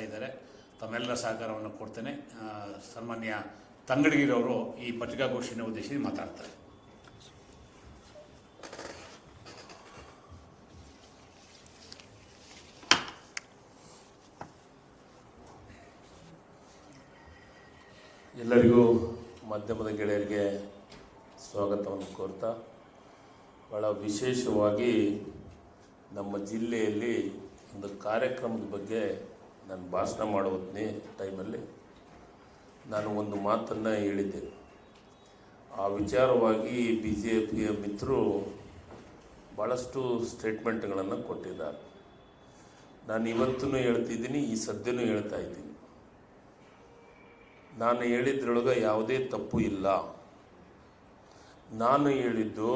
ಇದ್ದಾರೆ. ತಮ್ಮೆಲ್ಲರ ಸಹಕಾರವನ್ನು ಕೊಡ್ತೇನೆ. ಸನ್ಮಾನ್ಯ ತಂಗಡಗಿರವರು ಈ ಪತ್ರಿಕಾಗೋಷ್ಠಿನ ಉದ್ದೇಶಿಸಿ ಮಾತಾಡ್ತಾರೆ. ಎಲ್ಲರಿಗೂ ಮಾಧ್ಯಮದ ಗೆಳೆಯರಿಗೆ ಸ್ವಾಗತವನ್ನು ಕೋರ್ತಾ ಭಾಳ ವಿಶೇಷವಾಗಿ ನಮ್ಮ ಜಿಲ್ಲೆಯಲ್ಲಿ ಒಂದು ಕಾರ್ಯಕ್ರಮದ ಬಗ್ಗೆ ನಾನು ಭಾಷಣ ಮಾಡೋ ಹೊತ್ನಿ ಟೈಮಲ್ಲಿ ನಾನು ಒಂದು ಮಾತನ್ನು ಹೇಳಿದ್ದೆ ಆ ವಿಚಾರವಾಗಿ ಬಿ ಜೆ ಪಿಯ ಮಿತ್ರರು ಭಾಳಷ್ಟು ಸ್ಟೇಟ್ಮೆಂಟ್ಗಳನ್ನು ಕೊಟ್ಟಿದ್ದಾರೆ. ನಾನು ಇವತ್ತೂ ಹೇಳ್ತಿದ್ದೀನಿ, ಈ ಸದ್ಯನೂ ಹೇಳ್ತಾ ಇದ್ದೀನಿ. ನಾನು ಹೇಳಿದ್ರೊಳಗೆ ಯಾವುದೇ ತಪ್ಪು ಇಲ್ಲ. ನಾನು ಹೇಳಿದ್ದು,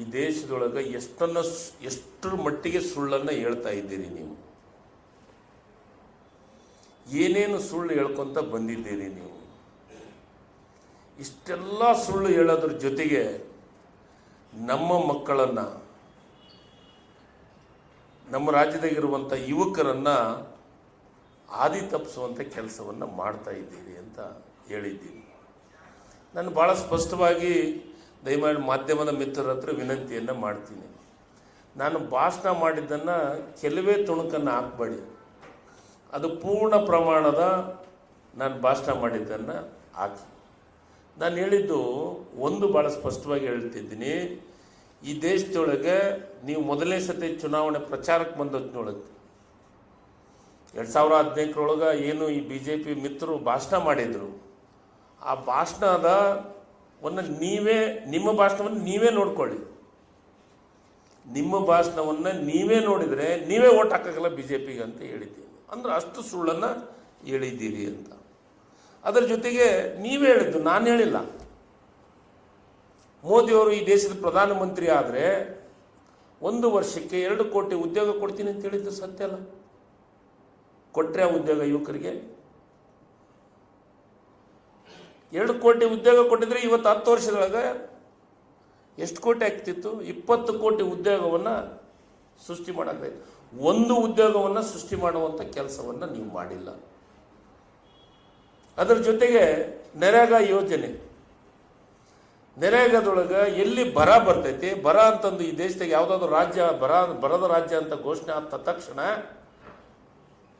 ಈ ದೇಶದೊಳಗೆ ಎಷ್ಟನ್ನು, ಎಷ್ಟರ ಮಟ್ಟಿಗೆ ಸುಳ್ಳನ್ನು ಹೇಳ್ತಾ ಇದ್ದೀರಿ ನೀವು? ಏನೇನು ಸುಳ್ಳು ಹೇಳ್ಕೊಂತ ಬಂದಿದ್ದೀರಿ ನೀವು? ಇಷ್ಟೆಲ್ಲ ಸುಳ್ಳು ಹೇಳೋದ್ರ ಜೊತೆಗೆ ನಮ್ಮ ಮಕ್ಕಳನ್ನು, ನಮ್ಮ ರಾಜ್ಯದಾಗಿರುವಂಥ ಯುವಕರನ್ನು ಆದಿ ತಪ್ಪಿಸುವಂಥ ಕೆಲಸವನ್ನು ಮಾಡ್ತಾ ಇದ್ದೀರಿ ಅಂತ ಹೇಳಿದ್ದೀನಿ. ನಾನು ಭಾಳ ಸ್ಪಷ್ಟವಾಗಿ ದಯಮಾಡಿ ಮಾಧ್ಯಮದ ಮಿತ್ರರ ಹತ್ರ ವಿನಂತಿಯನ್ನು ಮಾಡ್ತೀನಿ. ನಾನು ಭಾಷಣ ಮಾಡಿದ್ದನ್ನು ಕೆಲವೇ ತುಣುಕನ್ನು ಹಾಕಬೇಡಿ. ಅದು ಪೂರ್ಣ ಪ್ರಮಾಣದ ನಾನು ಭಾಷಣ ಮಾಡಿದ್ದನ್ನು ಹಾಕಿ. ನಾನು ಹೇಳಿದ್ದು ಒಂದು ಭಾಳ ಸ್ಪಷ್ಟವಾಗಿ ಹೇಳ್ತಿದ್ದೀನಿ. ಈ ದೇಶದೊಳಗೆ ನೀವು ಮೊದಲನೇ ಸತಿ ಚುನಾವಣೆ ಪ್ರಚಾರಕ್ಕೆ ಬಂದೊತ್ತಿನೊಳಗೆ ಎರಡು ಸಾವಿರ ಹದಿನೆಂಟರೊಳಗೆ ಏನು ಈ ಬಿ ಜೆ ಪಿ ಮಿತ್ರರು ಭಾಷಣ ಮಾಡಿದರು, ಆ ಭಾಷಣದ ಒಂದು ನೀವೇ, ನಿಮ್ಮ ಭಾಷಣವನ್ನು ನೀವೇ ನೋಡ್ಕೊಳ್ಳಿ. ನಿಮ್ಮ ಭಾಷಣವನ್ನು ನೀವೇ ನೋಡಿದರೆ ನೀವೇ ಓಟ್ ಹಾಕೋಕ್ಕಲ್ಲ ಬಿ ಜೆ ಪಿಗೆ ಅಂತ ಹೇಳಿದ್ದೀನಿ ಅಂದ್ರೆ ಅಷ್ಟು ಸುಳ್ಳನ್ನು ಹೇಳಿದ್ದೀರಿ ಅಂತ. ಅದರ ಜೊತೆಗೆ ನೀವೇ ಹೇಳಿದ್ದು, ನಾನು ಹೇಳಿಲ್ಲ. ಮೋದಿಯವರು ಈ ದೇಶದ ಪ್ರಧಾನಮಂತ್ರಿ ಆದರೆ ಒಂದು ವರ್ಷಕ್ಕೆ ಎರಡು ಕೋಟಿ ಉದ್ಯೋಗ ಕೊಡ್ತೀನಿ ಅಂತ ಹೇಳಿದ್ದು ಸತ್ಯ ಅಲ್ಲ. ಕೊಟ್ಟರೆ ಉದ್ಯೋಗ ಯುವಕರಿಗೆ. ಎರಡು ಕೋಟಿ ಉದ್ಯೋಗ ಕೊಟ್ಟಿದ್ರೆ ಇವತ್ತು ಹತ್ತು ವರ್ಷದೊಳಗೆ ಎಷ್ಟು ಕೋಟಿ ಆಗ್ತಿತ್ತು? ಇಪ್ಪತ್ತು ಕೋಟಿ ಉದ್ಯೋಗವನ್ನು ಸೃಷ್ಟಿ ಮಾಡಾಗ್ತೈತೆ ಒಂದು ಉದ್ಯೋಗವನ್ನು ಸೃಷ್ಟಿ ಮಾಡುವಂಥ ಕೆಲಸವನ್ನು ನೀವು ಮಾಡಿಲ್ಲ. ಅದರ ಜೊತೆಗೆ ನರೇಗಾ ಯೋಜನೆ. ನರೇಗಾದೊಳಗೆ ಎಲ್ಲಿ ಬರ ಬರ್ತೈತಿ? ಬರ ಅಂತಂದು ಈ ದೇಶದಾಗ ಯಾವುದಾದ್ರು ರಾಜ್ಯ, ಬರ, ಬರದ ರಾಜ್ಯ ಅಂತ ಘೋಷಣೆ ಆದ ತಕ್ಷಣ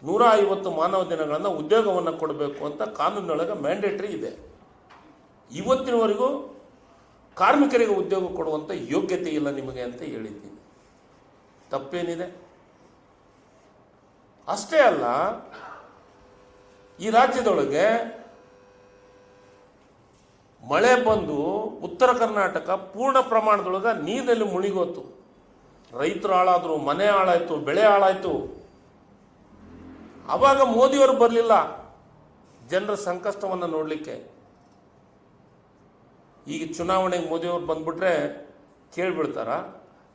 ನೂರ ಐವತ್ತು ಮಾನವ ದಿನಗಳನ್ನು ಉದ್ಯೋಗವನ್ನು ಕೊಡಬೇಕು ಅಂತ ಕಾನೂನಿನೊಳಗೆ ಮ್ಯಾಂಡೇಟ್ರಿ ಇದೆ. ಇವತ್ತಿನವರೆಗೂ ಕಾರ್ಮಿಕರಿಗೆ ಉದ್ಯೋಗ ಕೊಡುವಂಥ ಯೋಗ್ಯತೆ ಇಲ್ಲ ನಿಮಗೆ ಅಂತ ಹೇಳಿದ್ದೀನಿ. ತಪ್ಪೇನಿದೆ? ಅಷ್ಟೇ ಅಲ್ಲ, ಈ ರಾಜ್ಯದೊಳಗೆ ಮಳೆ ಬಂದು ಉತ್ತರ ಕರ್ನಾಟಕ ಪೂರ್ಣ ಪ್ರಮಾಣದೊಳಗೆ ನೀರಿನಲ್ಲಿ ಮುಳುಗೋತು. ರೈತರು ಹಾಳಾದ್ರು, ಮನೆ ಹಾಳಾಯ್ತು, ಬೆಳೆ ಹಾಳಾಯ್ತು. ಅವಾಗ ಮೋದಿಯವರು ಬರಲಿಲ್ಲ. ಜನರ ಸಂಕಷ್ಟವನ್ನು ನೋಡಲಿಕ್ಕೆ. ಈಗ ಚುನಾವಣೆಗೆ ಮೋದಿಯವರು ಬಂದ್ಬಿಟ್ರೆ ಕೇಳ್ಬಿಡ್ತಾರ?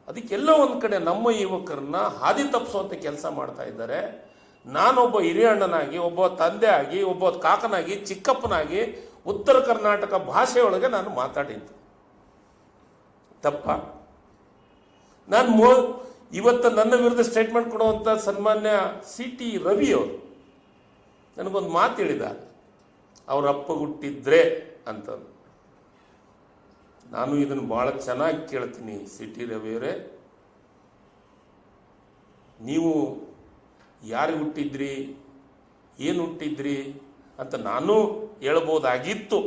ಅದಕ್ಕೆಲ್ಲ ಒಂದು ಕಡೆ ನಮ್ಮ ಯುವಕರನ್ನ ಹಾದಿ ತಪ್ಪಿಸುವಂಥ ಕೆಲಸ ಮಾಡ್ತಾ ಇದ್ದಾರೆ. ನಾನೊಬ್ಬ ಹಿರಿಯಣ್ಣನಾಗಿ, ಒಬ್ಬ ತಂದೆ ಆಗಿ ಒಬ್ಬ ಕಾಕನಾಗಿ, ಚಿಕ್ಕಪ್ಪನಾಗಿ ಉತ್ತರ ಕರ್ನಾಟಕ ಭಾಷೆಯೊಳಗೆ ನಾನು ಮಾತಾಡಿದ್ದು. ತಪ್ಪ. ನಾನು ಮೋ, ಇವತ್ತು ನನ್ನ ವಿರುದ್ಧ ಸ್ಟೇಟ್ಮೆಂಟ್ ಕೊಡುವಂಥ ಸನ್ಮಾನ್ಯ ಸಿ ಟಿ ರವಿ ಅವರು ನನಗೊಂದು ಮಾತು ಹೇಳಿದ್ದಾರೆ. ಅವ್ರ ಅಪ್ಪ ಹುಟ್ಟಿದ್ರೆ ಅಂತಂದು. ನಾನು ಇದನ್ನು ಭಾಳ ಚೆನ್ನಾಗಿ ಕೇಳ್ತೀನಿ, ಸಿಟಿ ರವಿಯವರೆ. ನೀವು ಯಾರು ಹುಟ್ಟಿದ್ರಿ, ಏನು ಹುಟ್ಟಿದ್ರಿ ಅಂತ ನಾನು ಹೇಳ್ಬೋದಾಗಿತ್ತು.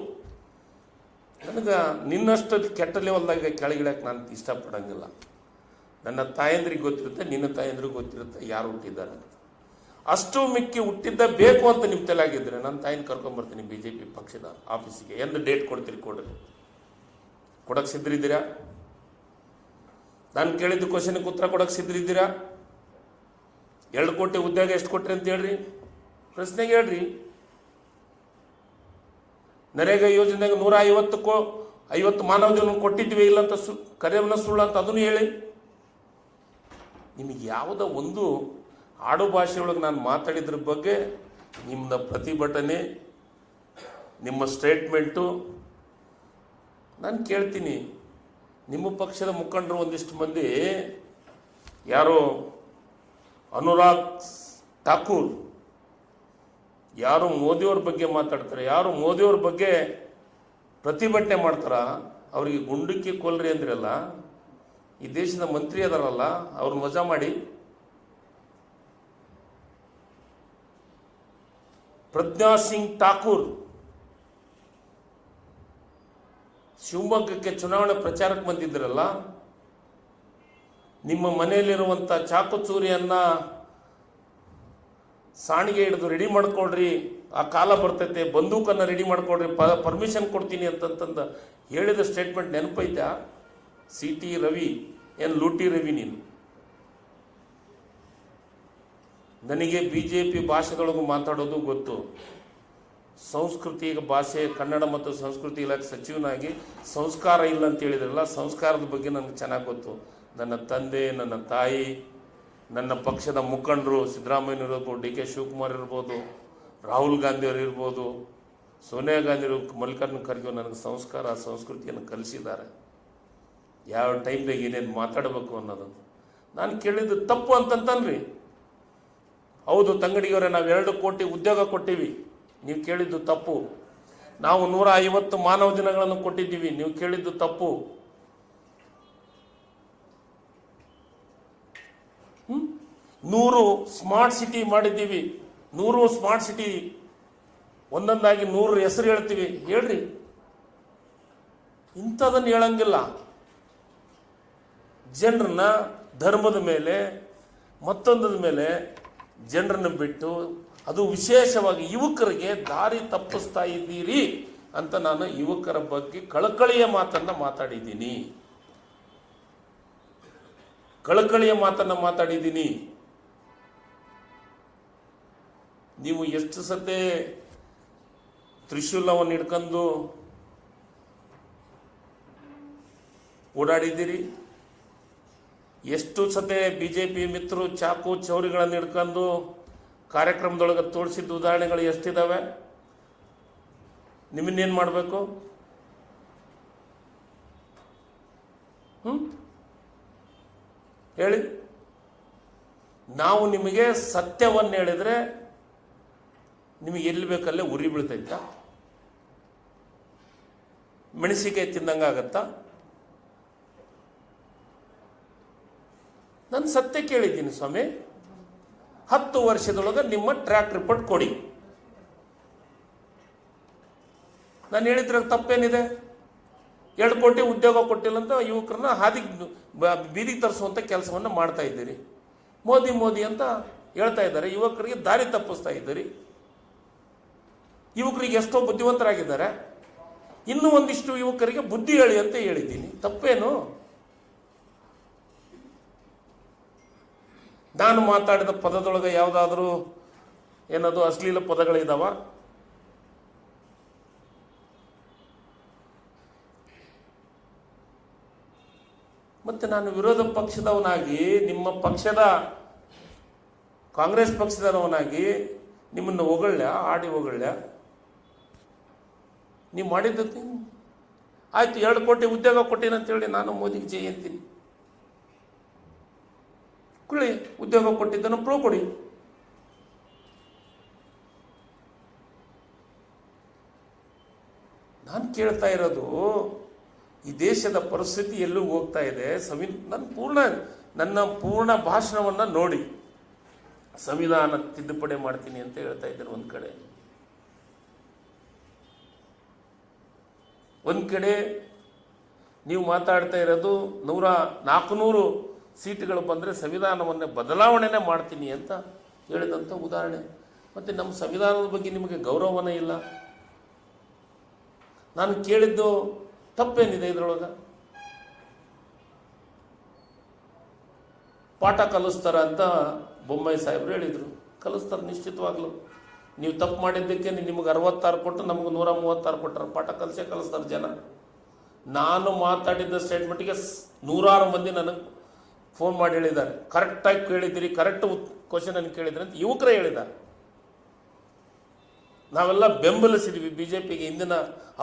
ನನಗೆ ನಿನ್ನಷ್ಟು ಕೆಟ್ಟ ಲೆವೆಲ್ದಾಗ ಕೆಳಗಿಳಕ್ಕೆ ನಾನು ಇಷ್ಟಪಡಂಗಿಲ್ಲ. ನನ್ನ ತಾಯಂದ್ರಿಗೆ ಗೊತ್ತಿರುತ್ತೆ, ನಿನ್ನ ತಾಯಂದ್ರಿಗೆ ಗೊತ್ತಿರುತ್ತೆ ಯಾರು ಹುಟ್ಟಿದ್ದಾರೆ ಅಂತ. ಅಷ್ಟು ಮಿಕ್ಕಿ ಹುಟ್ಟಿದ್ದ ಬೇಕು ಅಂತ ನಿಮ್ಮ ತಲೆಯಾಗಿದ್ದರೆ ನನ್ನ ತಾಯಿನ ಕರ್ಕೊಂಬರ್ತೀನಿ ಬಿ ಜೆ ಪಿ ಪಕ್ಷದ ಆಫೀಸಿಗೆ ಎಂದು ಡೇಟ್ ಕೊಡ್ತೀರಿ ಕೊಡ್ರಿ. ಕೊಡಕ್ಕೆ ಸಿದ್ಧರಿದ್ದೀರಾ? ನಾನು ಕೇಳಿದ್ದು ಕ್ವಶನ್ಗೆ ಉತ್ತರ ಕೊಡಕ್ಕೆ ಸಿದ್ಧರಿದ್ದೀರಾ? ಎರಡು ಕೋಟಿ ಉದ್ಯೋಗ ಎಷ್ಟು ಕೊಟ್ರಿ ಅಂತ ಹೇಳ್ರಿ. ಪ್ರಶ್ನೆಗೆ ಹೇಳ್ರಿ. ನರೇಗಾ ಯೋಜನೆಗೆ ನೂರ ಐವತ್ತು ಕೋ, ಐವತ್ತು ಮಾನವ ಜೀವನ ಕೊಟ್ಟಿದ್ವಿ ಇಲ್ಲ ಅಂತ ಸು ಕರೆಯವನ್ನ ಸುಳ್ಳು ಅಂತ ಅದನ್ನು ಹೇಳಿ. ನಿಮಗೆ ಯಾವುದೋ ಒಂದು ಆಡು ಭಾಷೆಯೊಳಗೆ ನಾನು ಮಾತಾಡಿದ್ರ ಬಗ್ಗೆ ನಿಮ್ಮ ಪ್ರತಿಭಟನೆ, ನಿಮ್ಮ ಸ್ಟೇಟ್ಮೆಂಟು ನಾನು ಕೇಳ್ತೀನಿ. ನಿಮ್ಮ ಪಕ್ಷದ ಮುಖಂಡರು ಒಂದಿಷ್ಟು ಮಂದಿ, ಯಾರೋ ಅನುರಾಗ್ ಠಾಕೂರ್, ಯಾರು ಮೋದಿಯವ್ರ ಬಗ್ಗೆ ಮಾತಾಡ್ತಾರೆ, ಯಾರು ಮೋದಿಯವ್ರ ಬಗ್ಗೆ ಪ್ರತಿಭಟನೆ ಮಾಡ್ತಾರ, ಅವರಿಗೆ ಗುಂಡಕ್ಕೆ ಕೊಲ್ರಿ ಅಂದ್ರಲ್ಲ, ಈ ದೇಶದ ಮಂತ್ರಿ ಅದಾರಲ್ಲ, ಅವ್ರನ್ನ ವಜಾ ಮಾಡಿ. ಪ್ರಜ್ಞಾ ಸಿಂಗ್ ಠಾಕೂರ್ ಶಿವಮೊಗ್ಗಕ್ಕೆ ಚುನಾವಣೆ ಪ್ರಚಾರಕ್ಕೆ ಬಂದಿದ್ರಲ್ಲ, ನಿಮ್ಮ ಮನೆಯಲ್ಲಿರುವಂಥ ಚಾಕುಚೂರಿಯನ್ನು ಸಾಣಿಗೆ ಹಿಡಿದು ರೆಡಿ ಮಾಡ್ಕೊಳ್ರಿ, ಆ ಕಾಲ ಬರ್ತೈತೆ, ಬಂದೂಕನ್ನು ರೆಡಿ ಮಾಡ್ಕೊಳ್ರಿ, ಪ ಪರ್ಮಿಷನ್ ಕೊಡ್ತೀನಿ ಅಂತಂತಂದು ಹೇಳಿದ ಸ್ಟೇಟ್ಮೆಂಟ್ ನೆನಪೈತಾ ಸಿ ಟಿ ರವಿ, ಏನು ಲೂಟಿ ರವಿ ನೀನು? ನನಗೆ ಬಿ ಜೆ ಪಿ ಭಾಷೆಗಳಿಗೂ ಮಾತಾಡೋದು ಗೊತ್ತು. ಸಂಸ್ಕೃತಿ ಭಾಷೆ, ಕನ್ನಡ ಮತ್ತು ಸಂಸ್ಕೃತಿ ಇಲಾಖೆ ಸಚಿವನಾಗಿ ಸಂಸ್ಕಾರ ಇಲ್ಲ ಅಂತ ಹೇಳಿದ್ರಲ್ಲ, ಸಂಸ್ಕಾರದ ಬಗ್ಗೆ ನನಗೆ ಚೆನ್ನಾಗಿ ಗೊತ್ತು. ನನ್ನ ತಂದೆ, ನನ್ನ ತಾಯಿ, ನನ್ನ ಪಕ್ಷದ ಮುಖಂಡರು, ಸಿದ್ದರಾಮಯ್ಯ ಇರ್ಬೋದು, ಡಿ ಕೆ ಶಿವಕುಮಾರ್ ಇರ್ಬೋದು, ರಾಹುಲ್ ಗಾಂಧಿಯವರು ಇರ್ಬೋದು, ಸೋನಿಯಾ ಗಾಂಧಿ ಮಲ್ಲಿಕಾರ್ಜುನ ಖರ್ಗೆ ನನಗೆ ಸಂಸ್ಕಾರ ಸಂಸ್ಕೃತಿಯನ್ನು ಕಲಿಸಿದ್ದಾರೆ. ಯಾವ ಟೈಮ್ದಾಗ ಏನೇನು ಮಾತಾಡಬೇಕು ಅನ್ನೋದು ನಾನು ಕೇಳಿದ್ದು ತಪ್ಪು ಅಂತಂತನ್ರಿ. ಹೌದು ತಂಗಡಿಯವರೇ ನಾವು ಎರಡು ಕೋಟಿ ಉದ್ಯೋಗ ಕೊಟ್ಟಿವಿ. ನೀವು ಕೇಳಿದ್ದು ತಪ್ಪು. ನಾವು ನೂರ ಐವತ್ತು ಮಾನವ ದಿನಗಳನ್ನು ಕೊಟ್ಟಿದ್ದೀವಿ. ನೀವು ಕೇಳಿದ್ದು ತಪ್ಪು? ನೂರು ಸ್ಮಾರ್ಟ್ ಸಿಟಿ ಮಾಡಿದ್ದೀವಿ. ನೂರು ಸ್ಮಾರ್ಟ್ ಸಿಟಿ, ಒಂದೊಂದಾಗಿ ನೂರು ಹೆಸರು ಹೇಳ್ತೀವಿ. ಹೇಳ್ರಿ. ಇಂಥದನ್ನು ಹೇಳಂಗಿಲ್ಲ. ಜನರನ್ನ ಧರ್ಮದ ಮೇಲೆ ಮತ್ತೊಂದದ ಮೇಲೆ ಜನರನ್ನು ಬಿಟ್ಟು ಅದು ವಿಶೇಷವಾಗಿ ಯುವಕರಿಗೆ ದಾರಿ ತಪ್ಪಿಸ್ತಾ ಇದ್ದೀರಿ ಅಂತ ನಾನು ಯುವಕರ ಬಗ್ಗೆ ಕಳಕಳಿಯ ಮಾತನ್ನ ಮಾತಾಡಿದ್ದೀನಿ. ಕಳಕಳಿಯ ಮಾತನ್ನ ಮಾತಾಡಿದ್ದೀನಿ. ನೀವು ಎಷ್ಟು ಸತೆ ತ್ರಿಶೂಲವನ್ನು ಹಿಡ್ಕೊಂಡು ಓಡಾಡಿದ್ದೀರಿ? ಎಷ್ಟು ಸತೆ ಬಿ ಜೆ ಪಿ ಮಿತ್ರರು ಚಾಕು ಚೌರಿಗಳನ್ನು ಹಿಡ್ಕೊಂಡು ಕಾರ್ಯಕ್ರಮದೊಳಗೆ ತೋರಿಸಿದ್ದ ಉದಾಹರಣೆಗಳು ಎಷ್ಟಿದ್ದಾವೆ ನಿಮ್ಮನ್ನೇನು ಮಾಡಬೇಕು? ಹ್ಞೂ ಹೇಳಿ. ನಾವು ನಿಮಗೆ ಸತ್ಯವನ್ನು ಹೇಳಿದರೆ ನಿಮಗೆ ಎಲ್ಲಿ ಬೇಕಲ್ಲೇ ಉರಿ ಬೀಳ್ತೈತ? ಮೆಣಸಿಕಾಯಿ ತಿಂದಂಗೆ ಆಗತ್ತಾ? ನಾನು ಸತ್ಯ ಕೇಳಿದ್ದೀನಿ ಸ್ವಾಮಿ. ಹತ್ತು ವರ್ಷದೊಳಗೆ ನಿಮ್ಮ ಟ್ರ್ಯಾಕ್ ರಿಪೋರ್ಟ್ ಕೊಡಿ. ನಾನು ಹೇಳಿದ್ರೆ ತಪ್ಪೇನಿದೆ? ಎರಡು ಕೋಟಿ ಉದ್ಯೋಗ ಕೊಟ್ಟಿಲ್ಲ ಅಂತ ಯುವಕರನ್ನ ಹಾದಿಗೆ ಬೀದಿಗೆ ತರಿಸುವಂಥ ಕೆಲಸವನ್ನು ಮಾಡ್ತಾ ಇದ್ದೀರಿ. ಮೋದಿ ಮೋದಿ ಅಂತ ಹೇಳ್ತಾ ಇದ್ದಾರೆ. ಯುವಕರಿಗೆ ದಾರಿ ತಪ್ಪಿಸ್ತಾ ಇದ್ದೀರಿ. ಯುವಕರಿಗೆ ಎಷ್ಟೋ ಬುದ್ಧಿವಂತರಾಗಿದ್ದಾರೆ. ಇನ್ನೂ ಒಂದಿಷ್ಟು ಯುವಕರಿಗೆ ಬುದ್ಧಿ ಹೇಳಿ ಅಂತ ಹೇಳಿದ್ದೀನಿ. ತಪ್ಪೇನು? ನಾನು ಮಾತಾಡಿದ ಪದದೊಳಗೆ ಯಾವುದಾದ್ರೂ ಏನದು ಅಶ್ಲೀಲ ಪದಗಳಿದಾವ? ಮತ್ತು ನಾನು ವಿರೋಧ ಪಕ್ಷದವನಾಗಿ, ನಿಮ್ಮ ಪಕ್ಷದ ಕಾಂಗ್ರೆಸ್ ಪಕ್ಷದವನಾಗಿ ನಿಮ್ಮನ್ನು ಹೊಗಳ್ಯ ಆಡಿ ಹೊಗಳ್ಯ ನೀವು ಮಾಡಿದ್ದು ಆಯಿತು, ಎರಡು ಕೋಟಿ ಉದ್ಯೋಗ ಕೊಟ್ಟೀನಿ ಅಂತೇಳಿ ನಾನು ಮೋದಿಗೆ ಜೈ ಅಂತೀನಿ. ಕುಳ್ಳಿ ಉದ್ಯೋಗ ಕೊಟ್ಟಿದ್ದನ್ನು ಪ್ರೂವ್ ಕೊಡಿ. ನಾನು ಕೇಳ್ತಾ ಇರೋದು, ಈ ದೇಶದ ಪರಿಸ್ಥಿತಿ ಎಲ್ಲೂ ಹೋಗ್ತಾ ಇದೆ ಸಂವಿ ನನ್ನ ಪೂರ್ಣ ನನ್ನ ಪೂರ್ಣ ಭಾಷಣವನ್ನು ನೋಡಿ. ಸಂವಿಧಾನ ತಿದ್ದುಪಡಿ ಮಾಡ್ತೀನಿ ಅಂತ ಹೇಳ್ತಾ ಇದ್ದಾರೆ ಒಂದು ಕಡೆ. ಒಂದು ಕಡೆ ನೀವು ಮಾತಾಡ್ತಾ ಇರೋದು ನೂರ ನಾಲ್ಕುನೂರು ಸೀಟ್ಗಳು ಬಂದರೆ ಸಂವಿಧಾನವನ್ನೇ ಬದಲಾವಣೆನೇ ಮಾಡ್ತೀನಿ ಅಂತ ಹೇಳಿದಂಥ ಉದಾಹರಣೆ. ಮತ್ತು ನಮ್ಮ ಸಂವಿಧಾನದ ಬಗ್ಗೆ ನಿಮಗೆ ಗೌರವನೇ ಇಲ್ಲ. ನಾನು ಕೇಳಿದ್ದು ತಪ್ಪೇನಿದೆ ಇದರೊಳಗೆ? ಪಾಠ ಕಲಿಸ್ತಾರ ಅಂತ ಬೊಮ್ಮಾಯಿ ಸಾಹೇಬರು ಹೇಳಿದರು. ಕಲಿಸ್ತಾರೆ ನಿಶ್ಚಿತವಾಗ್ಲೂ. ನೀವು ತಪ್ಪು ಮಾಡಿದ್ದಕ್ಕೆ ನಿಮಗೆ ಅರವತ್ತಾರು ಕೊಟ್ಟು ನಮಗೆ ನೂರ ಮೂವತ್ತಾರು ಕೊಟ್ಟರು. ಪಾಠ ಕಲಿಸೇ ಕಲಿಸ್ತಾರೆ ಜನ. ನಾನು ಮಾತಾಡಿದ್ದ ಸ್ಟೇಟ್ಮೆಂಟ್ಗೆ ನೂರಾರು ಮಂದಿ ನನಗೆ ಫೋನ್ ಮಾಡಿ ಹೇಳಿದ್ದಾರೆ. ಕರೆಕ್ಟಾಗಿ ಕೇಳಿದ್ದೀರಿ ಕರೆಕ್ಟ್ ಕ್ವಶನ್ ಅನ್ನು ಕೇಳಿದ್ರಿ ಅಂತ ಯುವಕರೇ ಹೇಳಿದ್ದಾರೆ. ನಾವೆಲ್ಲ ಬೆಂಬಲಿಸಿದ್ವಿ ಬಿ ಜೆ ಪಿಗೆ ಹಿಂದಿನ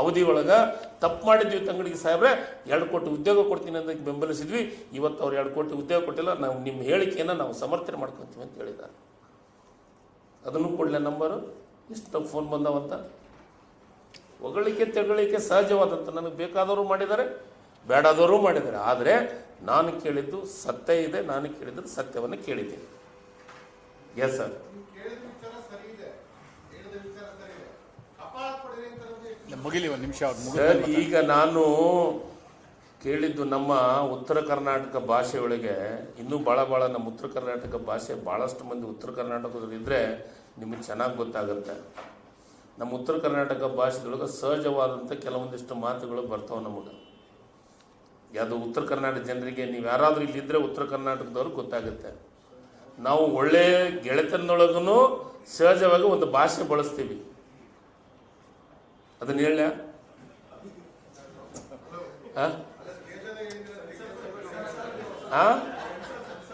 ಅವಧಿ ಒಳಗೆ. ತಪ್ಪು ಮಾಡಿದ್ವಿ ತಂಗಡಿಗೆ ಸಾಹೇಬ್ರೆ, ಎರಡು ಕೋಟಿ ಉದ್ಯೋಗ ಕೊಡ್ತೀನಿ ಅಂತ ಬೆಂಬಲಿಸಿದ್ವಿ. ಇವತ್ತು ಅವ್ರು ಎರಡು ಕೋಟಿ ಉದ್ಯೋಗ ಕೊಟ್ಟಿಲ್ಲ, ನಾವು ನಿಮ್ಮ ಹೇಳಿಕೆಯನ್ನು ನಾವು ಸಮರ್ಥನೆ ಮಾಡ್ಕೊತೀವಿ ಅಂತ ಹೇಳಿದ್ದಾರೆ. ಅದನ್ನು ಕೊಡಲೆ ನಂಬರು ಎಷ್ಟು ಫೋನ್ ಬಂದವಂತ. ಹೊಗಳಿಕೆ, ತೆಗಳಿಕೆ ಸಹಜವಾದಂಥ ನನಗೆ ಬೇಕಾದವರು ಮಾಡಿದ್ದಾರೆ. ಬೇಡಾದವರು ಮಾಡಿದ್ದಾರೆ. ಆದರೆ ನಾನು ಕೇಳಿದ್ದು ಸತ್ಯ ಇದೆ ನಾನು ಕೇಳಿದ್ದು ಸತ್ಯವನ್ನು ಕೇಳಿದ್ದೀನಿ. ಎಸ್ ಸರ್ ನೀವು ಕೇಳಿದ ವಿಚಾರ ಸರಿ ಇದೆ. ಹೇಳಿದ ವಿಚಾರ ಸರಿ ಇದೆ. ಕಪಾಳ ಅಂತ ನಮ್ಗೆ ಇಲ್ಲ, ಮುಗಿಲಿ ಒಂದು ನಿಮಿಷ ಅವ್ರು ಸರ್ ಈಗ ನಾನು ಕೇಳಿದ್ದು ನಮ್ಮ ಉತ್ತರ ಕರ್ನಾಟಕ ಭಾಷೆಯೊಳಗೆ ಇನ್ನೂ ಭಾಳ ಭಾಳ ನಮ್ಮ ಉತ್ತರ ಕರ್ನಾಟಕ ಭಾಷೆ ಭಾಳಷ್ಟು ಮಂದಿ ಉತ್ತರ ಕರ್ನಾಟಕದಲ್ಲಿದ್ದರೆ ನಿಮಗೆ ಚೆನ್ನಾಗಿ ಗೊತ್ತಾಗುತ್ತೆ. ನಮ್ಮ ಉತ್ತರ ಕರ್ನಾಟಕ ಭಾಷೆದೊಳಗೆ ಸಹಜವಾದಂಥ ಕೆಲವೊಂದಿಷ್ಟು ಮಾತುಗಳು ಬರ್ತಾವೆ ನಮಗೆ. ಯಾವುದು ಉತ್ತರ ಕರ್ನಾಟಕ ಜನರಿಗೆ, ನೀವು ಯಾರಾದರೂ ಇಲ್ಲಿದ್ದರೆ ಉತ್ತರ ಕರ್ನಾಟಕದವ್ರು ಗೊತ್ತಾಗುತ್ತೆ. ನಾವು ಒಳ್ಳೆ ಗೆಳೆತನದೊಳಗೂ ಸಹಜವಾಗಿ ಒಂದು ಭಾಷೆ ಬಳಸ್ತೀವಿ. ಅದನ್ನ ಹೇಳ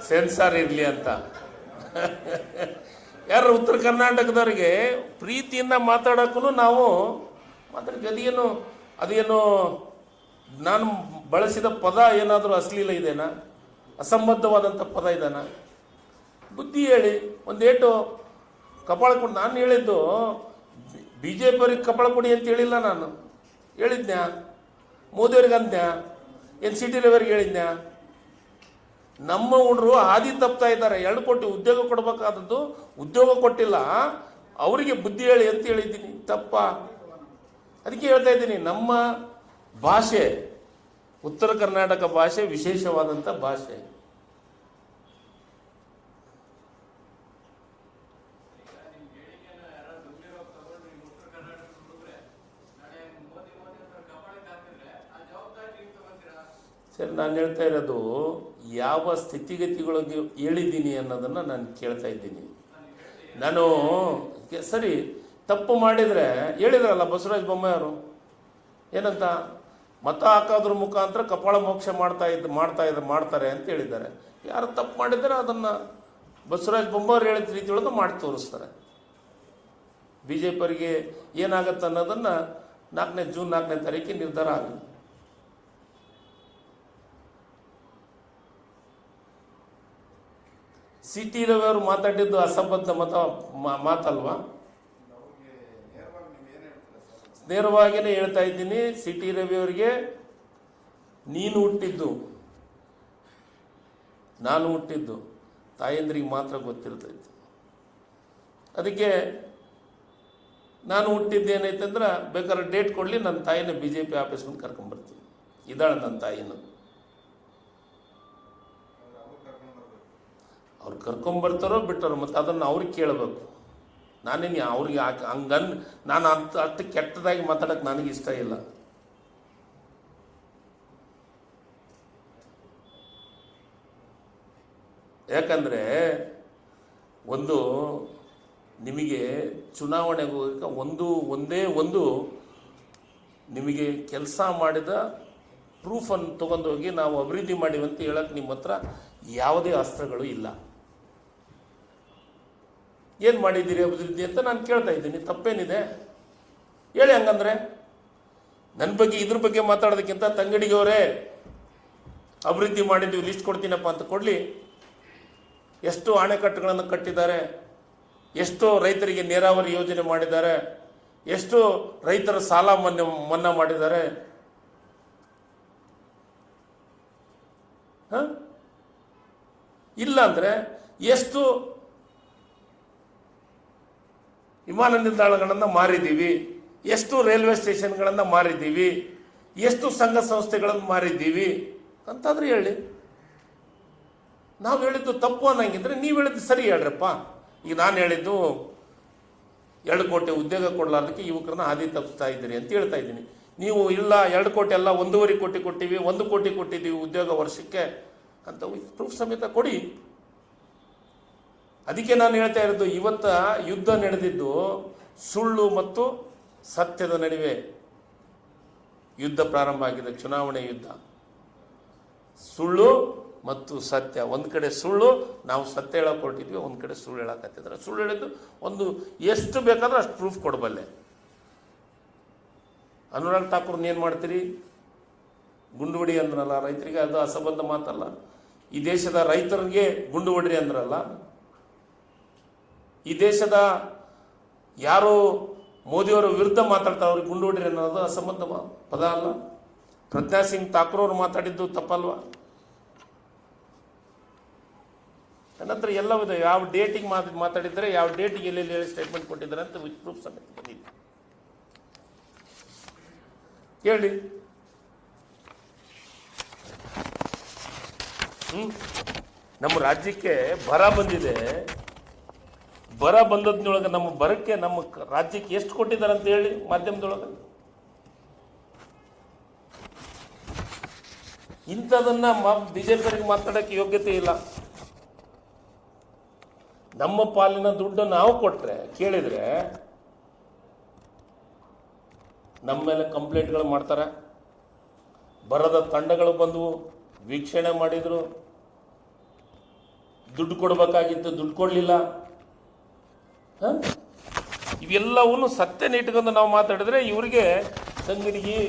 ಸೆನ್ಸಾರ್ ಇರಲಿ ಅಂತ. ಯಾರು ಉತ್ತರ ಕರ್ನಾಟಕದವ್ರಿಗೆ ಪ್ರೀತಿಯಿಂದ ಮಾತಾಡೋಕ್ಕೂ ನಾವು ಮಾತಾಡ ಅದೇನು ಅದೇನು ನಾನು ಬಳಸಿದ ಪದ ಏನಾದರೂ ಅಶ್ಲೀಲ ಇದೆನಾ? ಅಸಂಬದ್ಧವಾದಂಥ ಪದ ಇದಾನ? ಬುದ್ಧಿ ಹೇಳಿ ಒಂದೇಟು ಕಪಾಳ ಕೊಡಿ, ನಾನು ಹೇಳಿದ್ದು, ಬಿ ಜೆ ಪಿಯವ್ರಿಗೆ ಕಪಾಳ ಕೊಡಿ ಅಂತ ಹೇಳಿಲ್ಲ ನಾನು. ಹೇಳಿದ್ನ್ಯಾ? ಮೋದಿಯವ್ರಿಗೆ ಅಂದ್ನ್ಯಾ? ಏನು ಸಿ ಟಿ ರವಿಯವ್ರಿಗೆ ಹೇಳಿದ್ನ್ಯಾ? ನಮ್ಮ ಹುಡುಗರು ಹಾದಿ ತಪ್ತಾ ಇದ್ದಾರೆ. ಎರಡು ಕೋಟಿ ಉದ್ಯೋಗ ಕೊಡಬೇಕಾದದ್ದು ಉದ್ಯೋಗ ಕೊಟ್ಟಿಲ್ಲ. ಅವರಿಗೆ ಬುದ್ಧಿ ಹೇಳಿ ಅಂತ ಹೇಳಿದ್ದೀನಿ. ತಪ್ಪ? ಅದಕ್ಕೆ ಹೇಳ್ತಾ ಇದ್ದೀನಿ. ನಮ್ಮ ಭಾಷೆ, ಉತ್ತರ ಕರ್ನಾಟಕ ಭಾಷೆ ವಿಶೇಷವಾದಂಥ ಭಾಷೆ. ಸರ್, ನಾನು ಹೇಳ್ತಾ ಇರೋದು, ಯಾವ ಸ್ಥಿತಿಗತಿಗಳಿಗೆ ಹೇಳಿದ್ದೀನಿ ಅನ್ನೋದನ್ನು ನಾನು ಕೇಳ್ತಾ ಇದ್ದೀನಿ. ನಾನು ಸರಿ, ತಪ್ಪು ಮಾಡಿದರೆ ಹೇಳಿದ್ರಲ್ಲ ಬಸವರಾಜ ಬೊಮ್ಮಾಯಿಯವರು ಏನಂತ? ಮತ ಹಾಕೋದ್ರ ಮುಖಾಂತರ ಕಪಾಳ ಮೋಕ್ಷ ಮಾಡ್ತಾ ಇದ್ದು ಮಾಡ್ತಾ ಇದ್ದು, ಮಾಡ್ತಾರೆ ಅಂತ ಹೇಳಿದ್ದಾರೆ. ಯಾರು ತಪ್ಪು ಮಾಡಿದರೆ ಅದನ್ನು ಬಸವರಾಜ ಬೊಮ್ಮಾಯಿಯವರು ಹೇಳಿದ ರೀತಿಯೊಳಗೆ ಮಾಡಿ ತೋರಿಸ್ತಾರೆ. ಬಿ ಜೆ ಪಿಯವರಿಗೆ ಏನಾಗತ್ತೆ ಅನ್ನೋದನ್ನು ನಾಲ್ಕನೇ ಜೂನ್ ನಾಲ್ಕನೇ ತಾರೀಕಿಗೆ ನಿರ್ಧಾರ ಆಗಲಿ ಸಿ ಟಿ ರವಿ ಅವರು ಮಾತಾಡಿದ್ದು ಅಸಂಬದ್ಧ ಮತ ಮಾತಲ್ವಾ ನಮಗೆ ನೇರವಾಗಿ ನೀವು ಏನು ಹೇಳ್ತೀರಾ ಸರ್ ನೇರವಾಗಿಯೇ ಹೇಳ್ತಾ ಇದ್ದೀನಿ ಸಿ ಟಿ ರವಿ ಅವರಿಗೆ, ನೀನು ಹುಟ್ಟಿದ್ದು. ನಾನು ಹುಟ್ಟಿದ್ದು. ತಾಯಂದ್ರಿಗೆ ಮಾತ್ರ ಗೊತ್ತಿರ್ತೈತಿ. ಅದಕ್ಕೆ ನಾನು ಹುಟ್ಟಿದ್ದೇನೈತಂದ್ರೆ ಬೇಕಾದ್ರೆ ಡೇಟ್ ಕೊಡಲಿ, ನನ್ನ ತಾಯಿನ ಬಿ ಜೆ ಪಿ ಆಫೀಸ್ ಮುಂದೆ ಕರ್ಕೊಂಬರ್ತೀನಿ. ಇದ್ದಾಳೆ ನನ್ನ ತಾಯಿನ. ಅವ್ರು ಕರ್ಕೊಂಬರ್ತಾರೋ ಬಿಟ್ಟಾರೋ ಮತ್ತು ಅದನ್ನು ಅವ್ರಿಗೆ ಕೇಳಬೇಕು. ನಾನೇನು ಅವ್ರಿಗೆ ಹಂಗನ್ ನಾನು ಅಂತ ಅಷ್ಟು ಕೆಟ್ಟದಾಗಿ ಮಾತಾಡೋಕೆ ನನಗೆ ಇಷ್ಟ ಇಲ್ಲ. ಯಾಕಂದರೆ ಒಂದು ನಿಮಗೆ ಚುನಾವಣೆಗೆ ಹೋಗಕ್ಕೆ ಒಂದು, ಒಂದೇ ಒಂದು ನಿಮಗೆ ಕೆಲಸ ಮಾಡಿದ ಪ್ರೂಫನ್ನು ತೊಗೊಂಡೋಗಿ ನಾವು ಅಭಿವೃದ್ಧಿ ಮಾಡಿವಂತ ಹೇಳಕ್ಕೆ ನಿಮ್ಮ ಹತ್ರ ಯಾವುದೇ ಅಸ್ತ್ರಗಳು ಇಲ್ಲ. ಏನು ಮಾಡಿದ್ದೀರಿ ಅಭಿವೃದ್ಧಿ ಅಂತ ನಾನು ಕೇಳ್ತಾ ಇದ್ದೀನಿ. ತಪ್ಪೇನಿದೆ? ಹೇಳಿ ಹಂಗಂದ್ರೆ ನನ್ನ ಬಗ್ಗೆ, ಇದ್ರ ಬಗ್ಗೆ ಮಾತಾಡೋದಕ್ಕಿಂತ ತಂಗಡಿಗವರೇ ಅಭಿವೃದ್ಧಿ ಮಾಡಿದ್ದೀವಿ ಲಿಸ್ಟ್ ಕೊಡ್ತೀನಪ್ಪ ಅಂತ ಕೊಡಲಿ. ಎಷ್ಟು ಅಣೆಕಟ್ಟುಗಳನ್ನು ಕಟ್ಟಿದ್ದಾರೆ, ಎಷ್ಟು ರೈತರಿಗೆ ನೀರಾವರಿ ಯೋಜನೆ ಮಾಡಿದ್ದಾರೆ, ಎಷ್ಟು ರೈತರ ಸಾಲ ಮನ್ನಾ ಮನ್ನಾ ಮಾಡಿದ್ದಾರೆ? ಇಲ್ಲ ಅಂದ್ರೆ ಎಷ್ಟು ವಿಮಾನ ನಿಲ್ದಾಣಗಳನ್ನು ಮಾರಿದ್ದೀವಿ, ಎಷ್ಟು ರೈಲ್ವೆ ಸ್ಟೇಷನ್ಗಳನ್ನು ಮಾರಿದ್ದೀವಿ, ಎಷ್ಟು ಸಂಘ ಸಂಸ್ಥೆಗಳನ್ನು ಮಾರಿದ್ದೀವಿ ಅಂತಾದ್ರೆ ಹೇಳಿ. ನಾವು ಹೇಳಿದ್ದು ತಪ್ಪು ಅನ್ನಂಗಿದ್ರೆ ನೀವು ಹೇಳಿದ್ದು ಸರಿ ಹೇಳ್ರಪ್ಪ. ಈಗ ನಾನು ಹೇಳಿದ್ದು ಎರಡು ಕೋಟಿ ಉದ್ಯೋಗ ಕೊಡಲಾರ್ದಕ್ಕೆ ಯುವಕರನ್ನ ಹಾದಿ ತಪ್ಪಿಸ್ತಾ ಇದ್ದೀರಿ ಅಂತ ಹೇಳ್ತಾ ಇದ್ದೀನಿ. ನೀವು ಇಲ್ಲ, ಎರಡು ಕೋಟಿ ಅಲ್ಲ, ಒಂದೂವರೆ ಕೋಟಿ ಕೊಟ್ಟಿವಿ, ಒಂದು ಕೋಟಿ ಕೊಟ್ಟಿದ್ದೀವಿ ಉದ್ಯೋಗ ವರ್ಷಕ್ಕೆ ಅಂತ ಪ್ರೂಫ್ ಸಮೇತ ಕೊಡಿ. ಅದಕ್ಕೆ ನಾನು ಹೇಳ್ತಾ ಇರೋದು, ಇವತ್ತ ಯುದ್ಧ ನಡೆದಿದ್ದು ಸುಳ್ಳು ಮತ್ತು ಸತ್ಯದ ನಡುವೆ. ಯುದ್ಧ ಪ್ರಾರಂಭ ಆಗಿದೆ ಚುನಾವಣೆ ಯುದ್ಧ. ಸುಳ್ಳು ಮತ್ತು ಸತ್ಯ. ಒಂದು ಕಡೆ ಸುಳ್ಳು, ನಾವು ಸತ್ಯ ಹೇಳಕ್ಕೆ ಹೊರಟಿದ್ವಿ, ಒಂದು ಕಡೆ ಸುಳ್ಳು ಹೇಳಕತ್ತಿದ್ರೆ ಸುಳ್ಳು ಹೇಳಿದ್ದು ಒಂದು ಎಷ್ಟು ಬೇಕಾದ್ರೂ ಅಷ್ಟು ಪ್ರೂಫ್ ಕೊಡಬಲ್ಲೆ ಅನುರಾಗ್ ಠಾಕೂರ್ ಏನು ಮಾಡ್ತೀರಿ? ಗುಂಡು ಹೊಡಿ ಅಂದ್ರಲ್ಲ ರೈತರಿಗೆ, ಅದು ಅಸಂಬಂಧ ಮಾತಲ್ಲ. ಈ ದೇಶದ ರೈತರಿಗೆ ಗುಂಡು ಹೊಡ್ರಿ ಅಂದ್ರಲ್ಲ ಈ ದೇಶದ ಯಾರು ಮೋದಿಯವರ ವಿರುದ್ಧ ಮಾತಾಡ್ತಾರೆ ಅವ್ರಿಗೆ ಗುಂಡೋಡ್ರಿ ಅನ್ನೋದು ಅಸಂಬದ್ಧ ಪದ ಅಲ್ಲ. ಪ್ರಜ್ಞಾ ಸಿಂಗ್ ಠಾಕೂರ್ ಅವರು ಮಾತಾಡಿದ್ದು ತಪ್ಪಲ್ವಾ? ನಂತರ ಎಲ್ಲವಿದೆ ಯಾವ ಡೇಟಿಗೆ ಮಾತು ಮಾತಾಡಿದ್ರೆ, ಯಾವ ಡೇಟಿಗೆ ಎಲ್ಲೆಲ್ಲಿ ಹೇಳಿ ಸ್ಟೇಟ್ಮೆಂಟ್ ಕೊಟ್ಟಿದ್ದಾರೆ ಅಂತ ವಿತ್ ಪ್ರೂಫ್ ಸಮೇತ ಬಂದಿದೆ. ಹೇಳಿ ಹ್ಞೂ ನಮ್ಮ ರಾಜ್ಯಕ್ಕೆ ಬರ ಬಂದಿದೆ. ಬರ ಬಂದದ್ನೊಳಗೆ ನಮ್ಮ ಬರಕ್ಕೆ ನಮ್ಮ ರಾಜ್ಯಕ್ಕೆ ಎಷ್ಟು ಕೊಟ್ಟಿದ್ದಾರೆ ಅಂತ ಹೇಳಿ ಮಾಧ್ಯಮದೊಳಗೆ? ಇಂಥದನ್ನ ಬಿಜೆಪಿಯವರಿಗೆ ಮಾತಾಡೋಕ್ಕೆ ಯೋಗ್ಯತೆ ಇಲ್ಲ. ನಮ್ಮ ಪಾಲಿನ ದುಡ್ಡು ನಾವು ಕೊಟ್ರೆ, ಕೇಳಿದ್ರೆ ನಮ್ಮ ಮೇಲೆ ಕಂಪ್ಲೇಂಟ್ಗಳು ಮಾಡ್ತಾರೆ. ಬರದ ತಂಡಗಳು ಬಂದವು, ವೀಕ್ಷಣೆ ಮಾಡಿದ್ರು. ದುಡ್ಡು ಕೊಡಬೇಕಾಗಿತ್ತು, ದುಡ್ಡು ಕೊಡಲಿಲ್ಲ. ಇವೆಲ್ಲವನ್ನು ಸತ್ಯ ಇಟ್ಕೊಂಡು ನಾವು ಮಾತಾಡಿದ್ರೆ ಇವರಿಗೆ ತಂಗಡಿಗೆ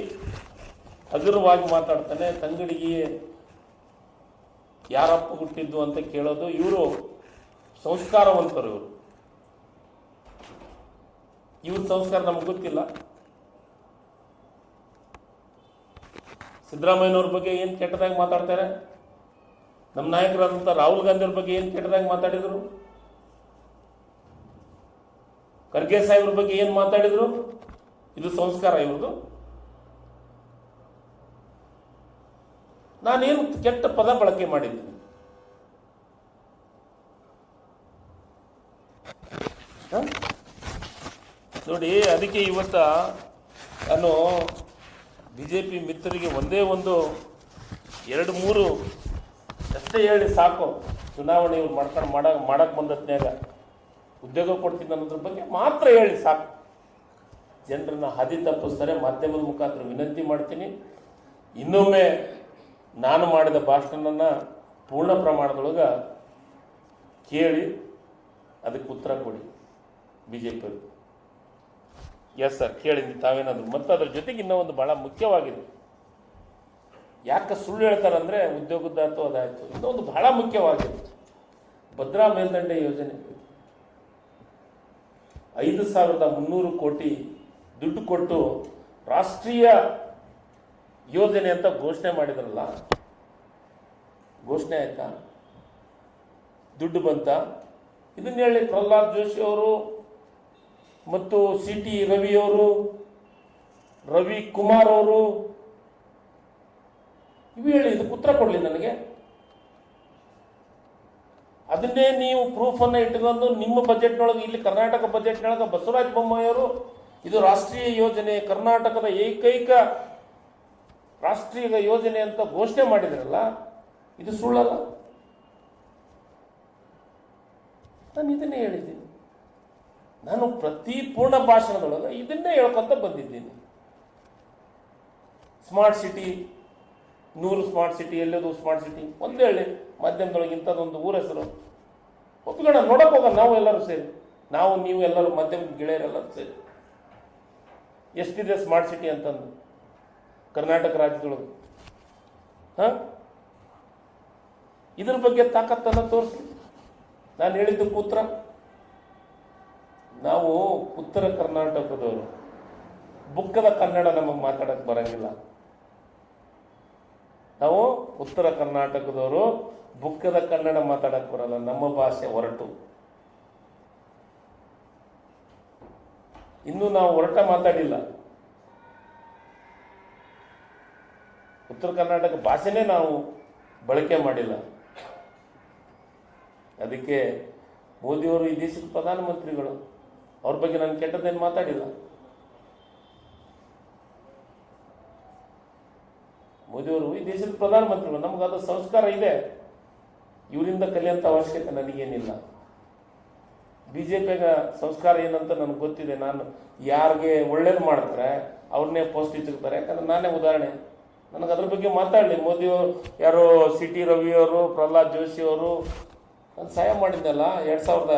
ಹಗುರವಾಗಿ ಮಾತಾಡ್ತಾನೆ, ತಂಗಡಿಗೆ ಯಾರಪ್ಪ ಹುಟ್ಟಿದ್ದು ಅಂತ ಕೇಳೋದು ಇವರು ಸಂಸ್ಕಾರವಂತರು ಇವರು. ಇವ್ರ ಸಂಸ್ಕಾರ ನಮ್ಗೆ ಗೊತ್ತಿಲ್ಲ. ಸಿದ್ದರಾಮಯ್ಯನವ್ರ ಬಗ್ಗೆ ಏನು ಕೆಟ್ಟದಾಗಿ ಮಾತಾಡ್ತಾರೆ? ನಮ್ಮ ನಾಯಕರಾದಂಥ ರಾಹುಲ್ ಗಾಂಧಿಯವ್ರ ಬಗ್ಗೆ ಏನು ಕೆಟ್ಟದಾಗಿ ಮಾತಾಡಿದ್ರು? ಖರ್ಗೆ ಸಾಹೇಬ್ರ ಬಗ್ಗೆ ಏನು ಮಾತಾಡಿದ್ರು? ಇದು ಸಂಸ್ಕಾರ ಇವ್ರದ್ದು ನಾನೇನು ಕೆಟ್ಟ ಪದ ಬಳಕೆ ಮಾಡಿದ್ದೀನಿ? ನೋಡಿ, ಅದಕ್ಕೆ ಇವತ್ತ ನಾನು ಬಿ ಜೆ ಪಿ ಮಿತ್ರರಿಗೆ ಒಂದೇ ಒಂದು ಎರಡು ಮೂರು, ಅಷ್ಟೇ ಹೇಳಿ ಸಾಕು. ಚುನಾವಣೆ ಇವ್ರು ಮಾಡ್ಕೊಂಡು ಮಾಡಕ್ ಮಾಡಕ್ಕೆ ಬಂದತ್ನ್ಯಾಗ ಉದ್ಯೋಗ ಕೊಡ್ತೀನಿ ಅನ್ನೋದ್ರ ಬಗ್ಗೆ ಮಾತ್ರ ಹೇಳಿ ಸಾಕು. ಜನರನ್ನ ಹದಿ ತಪ್ಪಿಸ್ತಾರೆ, ಮಾಧ್ಯಮದ ಮುಖಾಂತರ ವಿನಂತಿ ಮಾಡ್ತೀನಿ. ಇನ್ನೊಮ್ಮೆ ನಾನು ಮಾಡಿದ ಭಾಷಣನ ಪೂರ್ಣ ಪ್ರಮಾಣದೊಳಗೆ ಕೇಳಿ ಅದಕ್ಕೆ ಉತ್ತರ ಕೊಡಿ ಬಿ ಜೆ ಪಿಯವರು ಎಸ್ ಸರ್ ಕೇಳಿದ್ವಿ. ತಾವೇನಾದ್ರು ಮತ್ತು ಅದ್ರ ಜೊತೆಗೆ ಇನ್ನೂ ಒಂದು ಬಹಳ ಮುಖ್ಯವಾಗಿದೆ. ಯಾಕೆ ಸುಳ್ಳು ಹೇಳ್ತಾರಂದ್ರೆ ಉದ್ಯೋಗದ್ದಾಯ್ತು ಅದಾಯಿತು, ಇನ್ನೊಂದು ಬಹಳ ಮುಖ್ಯವಾಗಿದೆ. ಭದ್ರಾ ಮೇಲ್ದಂಡೆ ಯೋಜನೆ. ಐದು ಸಾವಿರದ ಮುನ್ನೂರು ಕೋಟಿ ದುಡ್ಡು ಕೊಟ್ಟು ರಾಷ್ಟ್ರೀಯ ಯೋಜನೆ ಅಂತ ಘೋಷಣೆ ಮಾಡಿದ್ರಲ್ಲ? ಘೋಷಣೆ ಆಯ್ತಾ? ದುಡ್ಡು ಬಂತ? ಇದನ್ನ ಹೇಳಿ ಪ್ರಹ್ಲಾದ್ ಜೋಶಿ ಅವರು ಮತ್ತು ಸಿ ಟಿ ರವಿಯವರು ರವಿ ಕುಮಾರ್ ಅವರು, ಇವು ಹೇಳಿ ಇದಕ್ಕೆ ಉತ್ತರ ಕೊಡಲಿ ನನಗೆ. ಅದನ್ನೇ ನೀವು ಪ್ರೂಫನ್ನು ಇಟ್ಕೊಂಡು ನಿಮ್ಮ ಬಜೆಟ್ನೊಳಗೆ ಇಲ್ಲಿ ಕರ್ನಾಟಕ ಬಜೆಟ್ನೊಳಗೆ ಬಸವರಾಜ ಬೊಮ್ಮಾಯಿಯವರು ಇದು ರಾಷ್ಟ್ರೀಯ ಯೋಜನೆ, ಕರ್ನಾಟಕದ ಏಕೈಕ ರಾಷ್ಟ್ರೀಯ ಯೋಜನೆ ಅಂತ ಘೋಷಣೆ ಮಾಡಿದ್ರಲ್ಲ, ಇದು ಸುಳ್ಳಲ್ಲ? ನಾನು ಇದನ್ನೇ ಹೇಳಿದ್ದೀನಿ. ನಾನು ಪ್ರತಿ ಪೂರ್ಣ ಭಾಷಣದೊಳಗೆ ಇದನ್ನೇ ಹೇಳ್ಕೊಂತ ಬಂದಿದ್ದೀನಿ. ಸ್ಮಾರ್ಟ್ ಸಿಟಿ ನೂರು ಸ್ಮಾರ್ಟ್ ಸಿಟಿ, ಎಲ್ಲದು ಸ್ಮಾರ್ಟ್ ಸಿಟಿ? ಒಂದೇ ಹೇಳಿ ಮಾಧ್ಯಮದೊಳಗೆ ಇಂಥದ್ದೊಂದು ಊರ ಹೆಸರು. ಒಪ್ಪಿಕೊಳ್ಳೋಣ ನೋಡಕ್ಕೆ ಹೋಗೋಣ, ನಾವು ಎಲ್ಲರೂ ಸೇರಿ. ನಾವು, ನೀವು ಎಲ್ಲರೂ ಮಾಧ್ಯಮ ಗೆಳೆಯರೆಲ್ಲರೂ ಸೇರಿ. ಎಷ್ಟಿದೆ ಸ್ಮಾರ್ಟ್ ಸಿಟಿ ಅಂತಂದು? ಕರ್ನಾಟಕ ರಾಜ್ಯದೊಳಗೆ. ಹಾಂ? ಇದ್ರ ಬಗ್ಗೆ ತಾಕತ್ತನ್ನು ತೋರಿಸಿ. ನಾನು ಹೇಳಿದ್ದು ಪುತ್ರ. ನಾವು ಉತ್ತರ ಕರ್ನಾಟಕದವರು. ಬುಕ್ಕದ ಕನ್ನಡ ನಮಗೆ ಮಾತಾಡಕ್ಕೆ ಬರಂಗಿಲ್ಲ. ನಾವು ಉತ್ತರ ಕರ್ನಾಟಕದವರು ಬುಕ್ಕದ ಕನ್ನಡ ಮಾತಾಡಕ್ಕೆ ಬರಲ್ಲ, ನಮ್ಮ ಭಾಷೆ ಹೊರಟು. ಇನ್ನು ನಾವು ಹೊರಟ ಮಾತಾಡಿಲ್ಲ. ಉತ್ತರ ಕರ್ನಾಟಕ ಭಾಷೆನೇ ನಾವು ಬಳಕೆ ಮಾಡಿಲ್ಲ. ಅದಕ್ಕೆ ಮೋದಿಯವರು ಈ ದೇಶದ ಪ್ರಧಾನಮಂತ್ರಿಗಳು, ಅವ್ರ ಬಗ್ಗೆ ನಾನು ಕೆಟ್ಟದ್ದೇನು ಮಾತಾಡಿಲ್ಲ. ಮೋದಿಯವರು ಈ ದೇಶದ ಪ್ರಧಾನಮಂತ್ರಿಗಳು ನಮ್ಗೆ ಅದು ಸಂಸ್ಕಾರ ಇದೆ. ಇವರಿಂದ ಕಲಿಯೋಂಥ ಅವಶ್ಯಕತೆ ನನಗೇನಿಲ್ಲ. ಬಿ ಜೆ ಪಿಯಾಗ ಸಂಸ್ಕಾರ ಏನಂತ ನನಗೆ ಗೊತ್ತಿದೆ. ನಾನು ಯಾರಿಗೆ ಒಳ್ಳೇದು ಮಾಡ್ತಾರೆ, ಅವ್ರನ್ನೇ ಪೋಸ್ಟ್ ಇಚ್ಚಿರ್ತಾರೆ ಯಾಕಂದ್ರೆ ನಾನೇ ಉದಾಹರಣೆ. ನನಗೆ ಅದ್ರ ಬಗ್ಗೆ ಮಾತಾಡಲಿ. ಮೋದಿಯವರು ಯಾರು ಸಿ ಟಿ ರವಿಯವರು ಪ್ರಹ್ಲಾದ್ ಜೋಶಿ ಅವರು, ನಾನು ಸಹಾಯ ಮಾಡಿದ್ದೆಲ್ಲ ಎರಡು ಸಾವಿರದ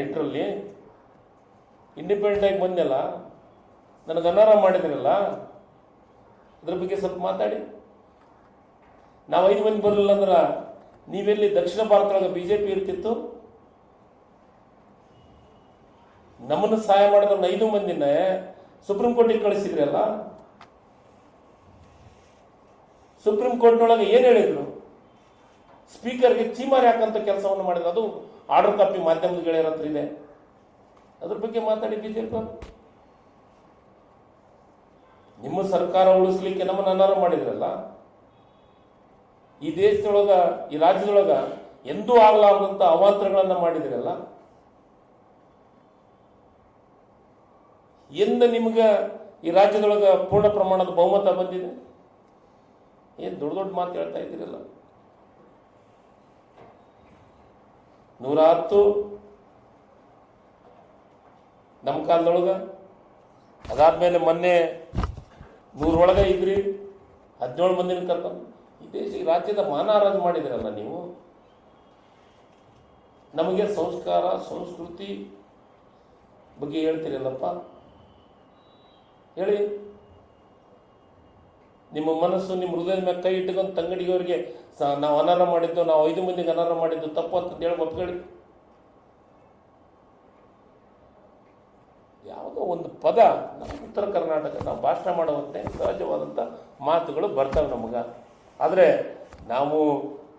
ಎಂಟರಲ್ಲಿ. ಇಂಡಿಪೆಂಡೆಂಟ್ ಆಗಿ ಬಂದೆಲ್ಲ ನನಗೆ ಅನಾರ ಮಾಡಿದ್ರಲ್ಲ. ಅದ್ರ ಬಗ್ಗೆ ಸ್ವಲ್ಪ ಮಾತಾಡಿ. ನಾವು ಐದು ಮಂದಿ ಬರಲಿಲ್ಲ ಅಂದ್ರೆ ನೀವೆಲ್ಲಿ ದಕ್ಷಿಣ ಭಾರತದೊಳಗೆ ಬಿ ಜೆ ಪಿ ಇರ್ತಿತ್ತು? ನಮ್ಮನ್ನು ಸಹಾಯ ಮಾಡಿದ್ರ ಐದು ಮಂದಿನ ಸುಪ್ರೀಂ ಕೋರ್ಟಿಗೆ ಕಳಿಸಿದ್ರಲ್ಲ ಸುಪ್ರೀಂ ಕೋರ್ಟ್ನೊಳಗೆ ಏನು ಹೇಳಿದ್ರು? ಸ್ಪೀಕರ್ಗೆ ಚೀಮಾರಿ ಹಾಕಂತ ಕೆಲಸವನ್ನು ಮಾಡಿದ್ರು. ಅದು ಆರ್ಡರ್ ಕಾಪಿ ಮಾಧ್ಯಮದ ಗೆಳೆಯರ ಹತ್ರ ಇದೆ. ಅದ್ರ ಬಗ್ಗೆ ಮಾತಾಡಿ ಬಿಜೆಪಿ ಅವರು. ನಿಮ್ಮ ಸರ್ಕಾರ ಉಳಿಸ್ಲಿಕ್ಕೆ ನಮ್ಮ ನನ್ನಾರು ಮಾಡಿದ್ರಲ್ಲ, ಈ ದೇಶದೊಳಗ, ಈ ರಾಜ್ಯದೊಳಗ ಎಂದೂ ಆಗಲಾರದಂತ ಅವಾಂತರಗಳನ್ನ ಮಾಡಿದ್ರಲ್ಲ, ಎಂದ ನಿಮ್ಗೆ ಈ ರಾಜ್ಯದೊಳಗ ಪೂರ್ಣ ಪ್ರಮಾಣದ ಬಹುಮತ ಬಂದಿದೆ? ಏನು ದೊಡ್ಡ ದೊಡ್ಡ ಮಾತು ಹೇಳ್ತಾ ಇದ್ದೀರಲ್ಲ. ನೂರ ಹತ್ತು ನಮ್ಮ ಕಾಲದೊಳಗ, ಅದಾದ್ಮೇಲೆ ಮೊನ್ನೆ ನೂರೊಳಗೆ ಇದ್ರಿ, ಹದಿನೇಳು ಮಂದಿನ ಕರ್ಕೊಂಡು ಈ ದೇಶ, ಈ ರಾಜ್ಯದ ಆರಾಧ ಮಾಡಿದ್ರಲ್ಲ ನೀವು? ನಮಗೆ ಸಂಸ್ಕಾರ, ಸಂಸ್ಕೃತಿ ಬಗ್ಗೆ ಹೇಳ್ತೀರಲ್ಲಪ್ಪ? ಹೇಳಿ. ನಿಮ್ಮ ಮನಸ್ಸು, ನಿಮ್ಮ ಹೃದಯದ ಮೇಲೆ ಕೈ ಇಟ್ಕೊಂಡು ಸ- ನಾವು ಅನಾರ ಮಾಡಿದ್ದು, ನಾವು ಐದು ಮಂದಿಗೆ ಅನಾರ ಮಾಡಿದ್ದು ತಪ್ಪು ಅಂತ ಹೇಳಿ ಒಪ್ಕೊಳ್ಳಿ ಯಾವುದೋ ಒಂದು ಪದ ಉತ್ತರ ಕರ್ನಾಟಕ ನಾವು ಭಾಷಣ ಮಾಡುವಂತೆ ಸಹಜವಾದಂಥ ಮಾತುಗಳು ಬರ್ತವೆ ನಮಗೆ. ಆದರೆ ನಾವು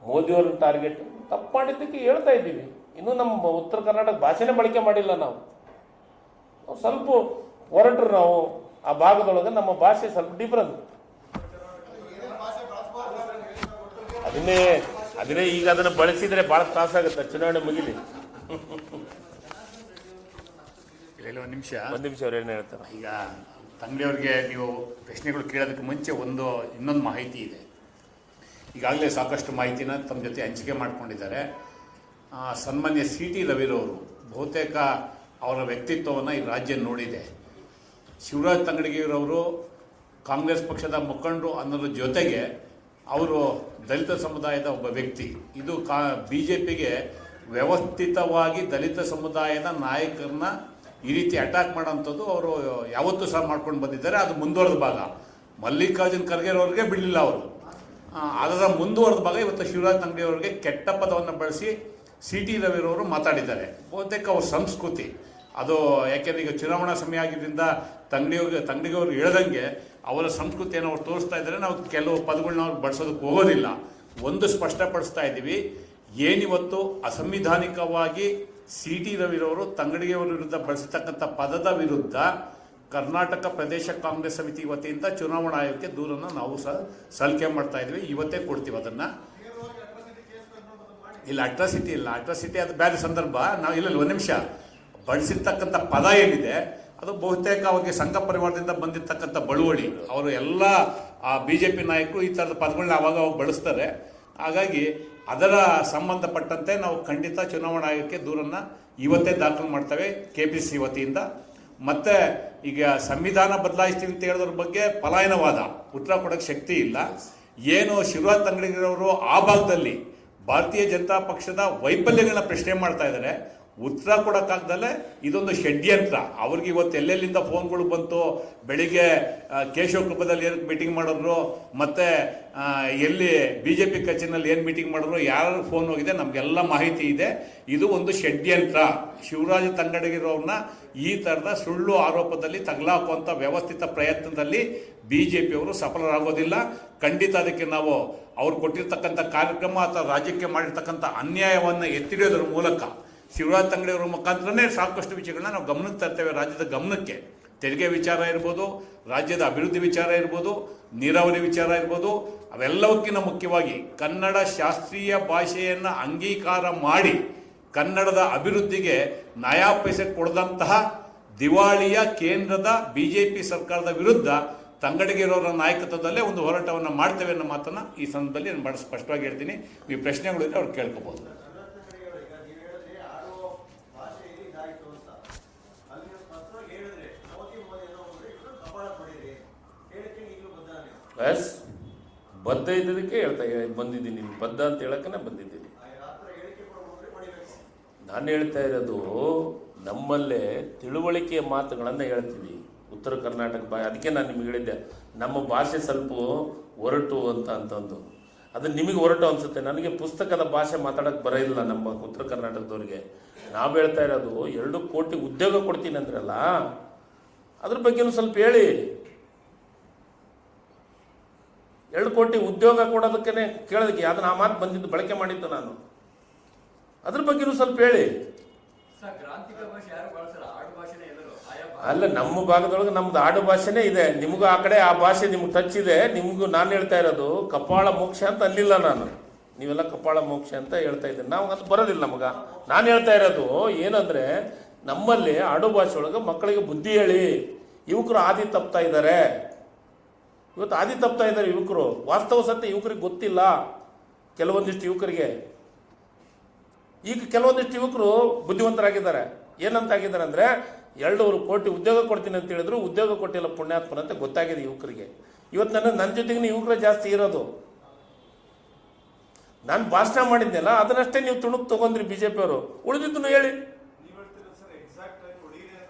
ಮೋದಿಯವ್ರನ್ನ ಟಾರ್ಗೆಟ್ ತಪ್ಪು ಮಾಡಿದ್ದಕ್ಕೆ ಹೇಳ್ತಾ ಇದ್ದೀವಿ. ಇನ್ನೂ ನಮ್ಮ ಉತ್ತರ ಕರ್ನಾಟಕ ಭಾಷೆನೇ ಬಳಕೆ ಮಾಡಿಲ್ಲ ನಾವು. ಸ್ವಲ್ಪ ಹೊರಟ್ರು ನಾವು, ಆ ಭಾಗದೊಳಗೆ ನಮ್ಮ ಭಾಷೆ ಸ್ವಲ್ಪ ಡಿಫ್ರೆಂಟ್ ಅದನ್ನೇ ಅದನ್ನೇ ಈಗ ಅದನ್ನು ಬಳಸಿದರೆ ಭಾಳ ತ್ರಾಸಾಗುತ್ತೆ ಚುನಾವಣೆ ಮುಗಿಲಿ. ಒಂದು ನಿಮಿಷ. ಒಂದು ನಿಮಿಷ ಅವ್ರು ಏನು ಹೇಳ್ತಾರೆ. ಈಗ ತಂಗಡಿಯವ್ರಿಗೆ ನೀವು ಪ್ರಶ್ನೆಗಳು ಕೇಳೋದಕ್ಕೆ ಮುಂಚೆ ಒಂದು ಇನ್ನೊಂದು ಮಾಹಿತಿ ಇದೆ. ಈಗಾಗಲೇ ಸಾಕಷ್ಟು ಮಾಹಿತಿನ ತಮ್ಮ ಜೊತೆ ಹಂಚಿಕೆ ಮಾಡಿಕೊಂಡಿದ್ದಾರೆ. ಸನ್ಮಾನ್ಯ ಸಿ ಟಿ ರವಿರವರು ಬಹುತೇಕ ಅವರ ವ್ಯಕ್ತಿತ್ವವನ್ನು ಈ ರಾಜ್ಯ ನೋಡಿದೆ. ಶಿವರಾಜ್ ತಂಗಡಿಗಿರವರು ಕಾಂಗ್ರೆಸ್ ಪಕ್ಷದ ಮುಖಂಡರು ಅನ್ನೋದ್ರ ಜೊತೆಗೆ ಅವರು ದಲಿತ ಸಮುದಾಯದ ಒಬ್ಬ ವ್ಯಕ್ತಿ. ಇದು ಕಾ ಬಿ ಜೆ ಪಿಗೆ ವ್ಯವಸ್ಥಿತವಾಗಿ ದಲಿತ ಸಮುದಾಯದ ನಾಯಕರನ್ನ ಈ ರೀತಿ ಅಟ್ಯಾಕ್ ಮಾಡೋಂಥದ್ದು ಅವರು ಯಾವತ್ತೂ ಸಹ ಮಾಡ್ಕೊಂಡು ಬಂದಿದ್ದಾರೆ. ಅದು ಮುಂದುವರೆದ ಭಾಗ. ಮಲ್ಲಿಕಾರ್ಜುನ್ ಖರ್ಗೆ ಅವ್ರಿಗೆ ಬಿಡಲಿಲ್ಲ ಅವರು. ಅದರ ಮುಂದುವರೆದ ಭಾಗ ಇವತ್ತು ಶಿವರಾಜ್ ತಂಗಡಿ ಅವರಿಗೆ ಕೆಟ್ಟ ಪದವನ್ನು ಬಳಸಿ ಸಿ ಟಿ ರವಿರವರು ಮಾತಾಡಿದ್ದಾರೆ. ಬಹುತೇಕ ಅವ್ರ ಸಂಸ್ಕೃತಿ. ಅದು ಯಾಕೆಂದ್ರೆ ಈಗ ಚುನಾವಣಾ ಸಮಯ ಆಗಿದ್ದರಿಂದ ತಂಗಡಿಯವ್ರಿಗೆ, ತಂಗಡಿಗವ್ರು ಹೇಳ್ದಂಗೆ ಅವರ ಸಂಸ್ಕೃತಿಯನ್ನು ಅವ್ರು ತೋರಿಸ್ತಾ ಇದ್ದಾರೆ. ನಾವು ಕೆಲವು ಪದಗಳನ್ನ ಅವ್ರು ಬಳಸೋದಕ್ಕೆ ಹೋಗೋದಿಲ್ಲ. ಒಂದು ಸ್ಪಷ್ಟಪಡಿಸ್ತಾ ಇದ್ದೀವಿ. ಏನಿವತ್ತು ಅಸಂವಿಧಾನಿಕವಾಗಿ ಸಿ ಟಿ ರವಿರವರು ತಂಗಡಿಯವರ ವಿರುದ್ಧ ಬಳಸತಕ್ಕಂಥ ಪದದ ವಿರುದ್ಧ ಕರ್ನಾಟಕ ಪ್ರದೇಶ ಕಾಂಗ್ರೆಸ್ ಸಮಿತಿ ವತಿಯಿಂದ ಚುನಾವಣಾ ಆಯೋಗಕ್ಕೆ ದೂರನ್ನು ನಾವು ಸಹ ಸಲ್ಲಿಕೆ ಮಾಡ್ತಾ ಇದ್ವಿ. ಇವತ್ತೇ ಕೊಡ್ತೀವಿ ಅದನ್ನು. ಇಲ್ಲ ಅಟ್ರಾಸಿಟಿ ಇಲ್ಲ. ಅಟ್ರಾಸಿಟಿ ಅದು ಬೇರೆ ಸಂದರ್ಭ. ನಾವು ಇಲ್ಲ, ಒಂದು ನಿಮಿಷ. ಬಳಸಿರ್ತಕ್ಕಂಥ ಪದ ಏನಿದೆ ಅದು ಬಹುತೇಕ ಅವರಿಗೆ ಸಂಘ ಪರಿವಾರದಿಂದ ಬಂದಿರತಕ್ಕಂಥ ಬಳುವಳಿ. ಅವರು ಎಲ್ಲ ಆ ಬಿ ಜೆ ಪಿ ನಾಯಕರು ಈ ಥರದ ಪದಗಳನ್ನ ಅವಾಗ ಅವಾಗ ಬಳಸ್ತಾರೆ. ಹಾಗಾಗಿ ಅದರ ಸಂಬಂಧಪಟ್ಟಂತೆ ನಾವು ಖಂಡಿತ ಚುನಾವಣಾ ಆಯೋಗಕ್ಕೆ ದೂರನ್ನು ಇವತ್ತೇ ದಾಖಲು ಮಾಡ್ತೇವೆ ಕೆ ಪಿ ಸಿ ವತಿಯಿಂದ. ಮತ್ತು ಈಗ ಸಂವಿಧಾನ ಬದಲಾಯಿಸ್ತೀವಿ ಅಂತ ಹೇಳೋದ್ರ ಬಗ್ಗೆ ಪಲಾಯನವಾದ, ಉತ್ತರ ಕೊಡೋಕ್ಕೆ ಶಕ್ತಿ ಇಲ್ಲ. ಏನು ಶಿವರಾಜ್ ತಂಗಡಿಗಿರವರು ಆ ಭಾಗದಲ್ಲಿ ಭಾರತೀಯ ಜನತಾ ಪಕ್ಷದ ವೈಫಲ್ಯಗಳನ್ನ ಪ್ರಶ್ನೆ ಮಾಡ್ತಾ ಇದ್ದಾರೆ. ಉತ್ತರ ಕೊಡೋಕ್ಕಾಗ್ದಲೆ ಇದೊಂದು ಷಡ್ಯಂತ್ರ. ಅವ್ರಿಗೆ ಇವತ್ತು ಎಲ್ಲೆಲ್ಲಿಂದ ಫೋನ್ಗಳು ಬಂತು, ಬೆಳಿಗ್ಗೆ ಕೇಶವ ಕೃಪದಲ್ಲಿ ಏನಕ್ಕೆ ಮೀಟಿಂಗ್ ಮಾಡಿದ್ರು, ಮತ್ತು ಎಲ್ಲಿ ಬಿ ಜೆ ಪಿ ಕಚೇರಿನಲ್ಲಿ ಏನು ಮೀಟಿಂಗ್ ಮಾಡಿದ್ರು ಯಾರು ಫೋನ್ ಹೋಗಿದೆ, ನಮಗೆಲ್ಲ ಮಾಹಿತಿ ಇದೆ. ಇದು ಒಂದು ಷಡ್ಯಂತ್ರ. ಶಿವರಾಜ ತಂಗಡಗಿರೋರನ್ನ ಈ ಥರದ ಸುಳ್ಳು ಆರೋಪದಲ್ಲಿ ತಗಲಾಕುವಂಥ ವ್ಯವಸ್ಥಿತ ಪ್ರಯತ್ನದಲ್ಲಿ ಬಿ ಜೆ ಪಿಯವರು ಸಫಲರಾಗೋದಿಲ್ಲ. ಖಂಡಿತ ಅದಕ್ಕೆ ನಾವು ಅವ್ರು ಕೊಟ್ಟಿರ್ತಕ್ಕಂಥ ಕಾರ್ಯಕ್ರಮ ಅಥವಾ ರಾಜ್ಯಕ್ಕೆ ಮಾಡಿರ್ತಕ್ಕಂಥ ಅನ್ಯಾಯವನ್ನು ಎತ್ತಿಡೋದ್ರ ಮೂಲಕ ಶಿವರಾಜ್ ತಂಗಡಿಯವರ ಮುಖಾಂತರನೇ ಸಾಕಷ್ಟು ವಿಷಯಗಳನ್ನ ನಾವು ಗಮನಕ್ಕೆ ತರ್ತೇವೆ. ರಾಜ್ಯದ ಗಮನಕ್ಕೆ ತೆರಿಗೆ ವಿಚಾರ ಇರ್ಬೋದು, ರಾಜ್ಯದ ಅಭಿವೃದ್ಧಿ ವಿಚಾರ ಇರ್ಬೋದು, ನೀರಾವರಿ ವಿಚಾರ ಇರ್ಬೋದು, ಅವೆಲ್ಲವಕ್ಕಿಂತ ಮುಖ್ಯವಾಗಿ ಕನ್ನಡ ಶಾಸ್ತ್ರೀಯ ಭಾಷೆಯನ್ನು ಅಂಗೀಕಾರ ಮಾಡಿ ಕನ್ನಡದ ಅಭಿವೃದ್ಧಿಗೆ ನಯಾ ಪೈಸೆ ಕೊಡದಂತಹ ದಿವಾಳಿಯ ಕೇಂದ್ರದ ಬಿ ಜೆ ಪಿ ಸರ್ಕಾರದ ವಿರುದ್ಧ ತಂಗಡಗಿರೋರ ನಾಯಕತ್ವದಲ್ಲೇ ಒಂದು ಹೋರಾಟವನ್ನು ಮಾಡ್ತೇವೆ ಅನ್ನೋ ಮಾತನ್ನು ಈ ಸಂದರ್ಭದಲ್ಲಿ ನಾನು ಭಾಳ ಸ್ಪಷ್ಟವಾಗಿ ಹೇಳ್ತೀನಿ. ಈ ಪ್ರಶ್ನೆಗಳಿದ್ರೆ ಅವ್ರು ಕೇಳ್ಕೊಬೋದು ಈಗ ನೀವು ಹೇಳಿದ್ರಿ ಆಡುವ ಭಾಷೆಯಲ್ಲಿ ಇದಾಯಿತು ಅಂತ ಅಲ್ಲಿ ನೀವು ಸ್ಪಷ್ಟವಾಗಿ ಹೇಳಿದ್ರೆ ಮೋದಿ ಮೋದಿ ಅನ್ನೋ ಒಂದು ಇವ್ರನ್ನ ಕಪಾಳ ಕೊಡಿರಿ ಹೇಳಿಕೆ ಈಗಲೂ ಬದ್ಧ ನೀವು ಎಸ್. ಬದ್ಧ ಇದ್ದದಕ್ಕೆ ಹೇಳ್ತಾ ಬಂದಿದ್ದೀನಿ. ಬದ್ಧ ಅಂತ ಹೇಳಕ್ಕನೆ ಬಂದಿದ್ದೀನಿ. ನಾನು ಹೇಳ್ತಾ ಇರೋದು, ನಮ್ಮಲ್ಲೇ ತಿಳುವಳಿಕೆಯ ಮಾತುಗಳನ್ನು ಹೇಳ್ತೀವಿ. ಉತ್ತರ ಕರ್ನಾಟಕ ಭಾ ಅದಕ್ಕೆ ನಾನು ನಿಮ್ಗೆ ಹೇಳಿದ್ದೆ, ನಮ್ಮ ಭಾಷೆ ಸ್ವಲ್ಪ ಒರಟು ಅಂತ ಅಂತಂದು. ಅದು ನಿಮಗೆ ಹೊರಟು ಅನಿಸುತ್ತೆ. ನನಗೆ ಪುಸ್ತಕದ ಭಾಷೆ ಮಾತಾಡೋಕ್ಕೆ ಬರೋದಿಲ್ಲ ನಮ್ಮ ಉತ್ತರ ಕರ್ನಾಟಕದವ್ರಿಗೆ. ನಾವು ಹೇಳ್ತಾ ಇರೋದು, ಎರಡು ಕೋಟಿ ಉದ್ಯೋಗ ಕೊಡ್ತೀನಿ ಅಂದ್ರಲ್ಲ, ಅದ್ರ ಬಗ್ಗೆನೂ ಸ್ವಲ್ಪ ಹೇಳಿ. ಎರಡು ಕೋಟಿ ಉದ್ಯೋಗ ಕೊಡೋದಕ್ಕೇ ಕೇಳೋದಕ್ಕೆ ಅದನ್ನ ಆ ಮಾತು ಬಂದಿದ್ದು ಬಳಕೆ ಮಾಡಿದ್ದು ನಾನು. ಅದ್ರ ಬಗ್ಗೆನೂ ಸ್ವಲ್ಪ ಹೇಳಿ. ಅಲ್ಲ ನಮ್ಮ ಭಾಗದೊಳಗೆ ನಮ್ದು ಆಡು ಭಾಷೆನೇ ಇದೆ. ನಿಮಗೂ ಆ ಕಡೆ ಆ ಭಾಷೆ ನಿಮ್ಗೆ ಟಚ್ ಇದೆ. ನಿಮಗೂ ನಾನು ಹೇಳ್ತಾ ಇರೋದು ಕಪಾಳ ಮೋಕ್ಷ ಅಂತ ಅಲ್ಲಿಲ್ಲ ನಾನು. ನೀವೆಲ್ಲ ಕಪಾಳ ಮೋಕ್ಷ ಅಂತ ಹೇಳ್ತಾ ಇದ್ದೀನಿ ನಾವು ಅದು ಬರೋದಿಲ್ಲ ನಮಗ. ನಾನು ಹೇಳ್ತಾ ಇರೋದು ಏನಂದ್ರೆ ನಮ್ಮಲ್ಲಿ ಆಡು ಭಾಷೆ ಒಳಗೆ ಮಕ್ಕಳಿಗೆ ಬುದ್ಧಿ ಹೇಳಿ. ಯುವಕರು ಆದಿ ತಪ್ತಾ ಇದ್ದಾರೆ. ಇವತ್ತು ಆದಿ ತಪ್ತಾ ಇದ್ದಾರೆ ಯುವಕರು. ವಾಸ್ತವ ಸತ್ಯ ಯುವಕರಿಗೆ ಗೊತ್ತಿಲ್ಲ ಕೆಲವೊಂದಿಷ್ಟು ಯುವಕರಿಗೆ. ಈಗ ಕೆಲವೊಂದಿಷ್ಟು ಯುವಕರು ಬುದ್ಧಿವಂತರಾಗಿದ್ದಾರೆ. ಏನಂತ ಆಗಿದ್ದಾರೆ ಅಂದ್ರೆ ಎರಡೂವರೆ ಕೋಟಿ ಉದ್ಯೋಗ ಕೊಡ್ತೀನಿ ಅಂತ ಹೇಳಿದ್ರು ಉದ್ಯೋಗ ಕೊಟ್ಟಿಲ್ಲ ಪುಣ್ಯಾತ್ಮನ ಅಂತ ಗೊತ್ತಾಗಿದೆ ಯುವಕರಿಗೆ. ಇವತ್ತು ನನ್ನ ನನ್ನ ಜೊತೆಗೆ ಯುವಕರೇ ಜಾಸ್ತಿ ಇರೋದು. ನಾನು ಭಾಷಣ ಮಾಡಿದ್ನಲ್ಲ ಅದನ್ನಷ್ಟೇ ನೀವು ತುಣುಕ್ ತಗೊಂಡ್ರಿ ಬಿ ಜೆ ಹೇಳಿ. ನೀವು ಹೇಳಿ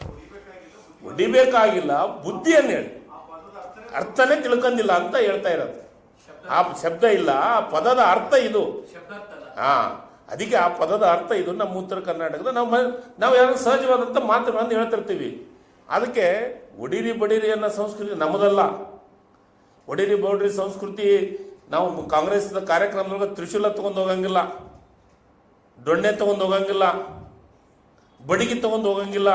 ಹೊಡಿಬೇಕಾಗಿಲ್ಲ ಬುದ್ಧಿ ಹೊಡಿಬೇಕಾಗಿಲ್ಲ ಬುದ್ಧಿಯನ್ನು ಹೇಳಿ. ಅರ್ಥನೇ ತಿಳ್ಕೊಂಡಿಲ್ಲ ಅಂತ ಹೇಳ್ತಾ ಇರೋದು. ಆ ಶಬ್ದ ಇಲ್ಲ, ಆ ಪದದ ಅರ್ಥ ಇದು. ಹಾಂ ಅದಕ್ಕೆ ಆ ಪದದ ಅರ್ಥ ಇದು. ನಮ್ಮ ಉತ್ತರ ಕರ್ನಾಟಕದ ನಾವು ನಾವು ಯಾರು ಸಹಜವಾದಂಥ ಮಾತುಗಳನ್ನು ಹೇಳ್ತಿರ್ತೀವಿ. ಅದಕ್ಕೆ ಒಡಿರಿ ಬಡಿರಿ ಅನ್ನೋ ಸಂಸ್ಕೃತಿ ನಮ್ಮದಲ್ಲ. ಒಡಿರಿ ಬೌಡ್ರಿ ಸಂಸ್ಕೃತಿ ನಾವು ಕಾಂಗ್ರೆಸ್ ಕಾರ್ಯಕ್ರಮದೊಳಗೆ ತ್ರಿಶೂಲ ತಗೊಂಡು ಹೋಗಂಗಿಲ್ಲ. ದೊಣ್ಣೆ ತಗೊಂಡು ಹೋಗಂಗಿಲ್ಲ. ಬಡಿಗೆ ತಗೊಂಡು ಹೋಗಂಗಿಲ್ಲ.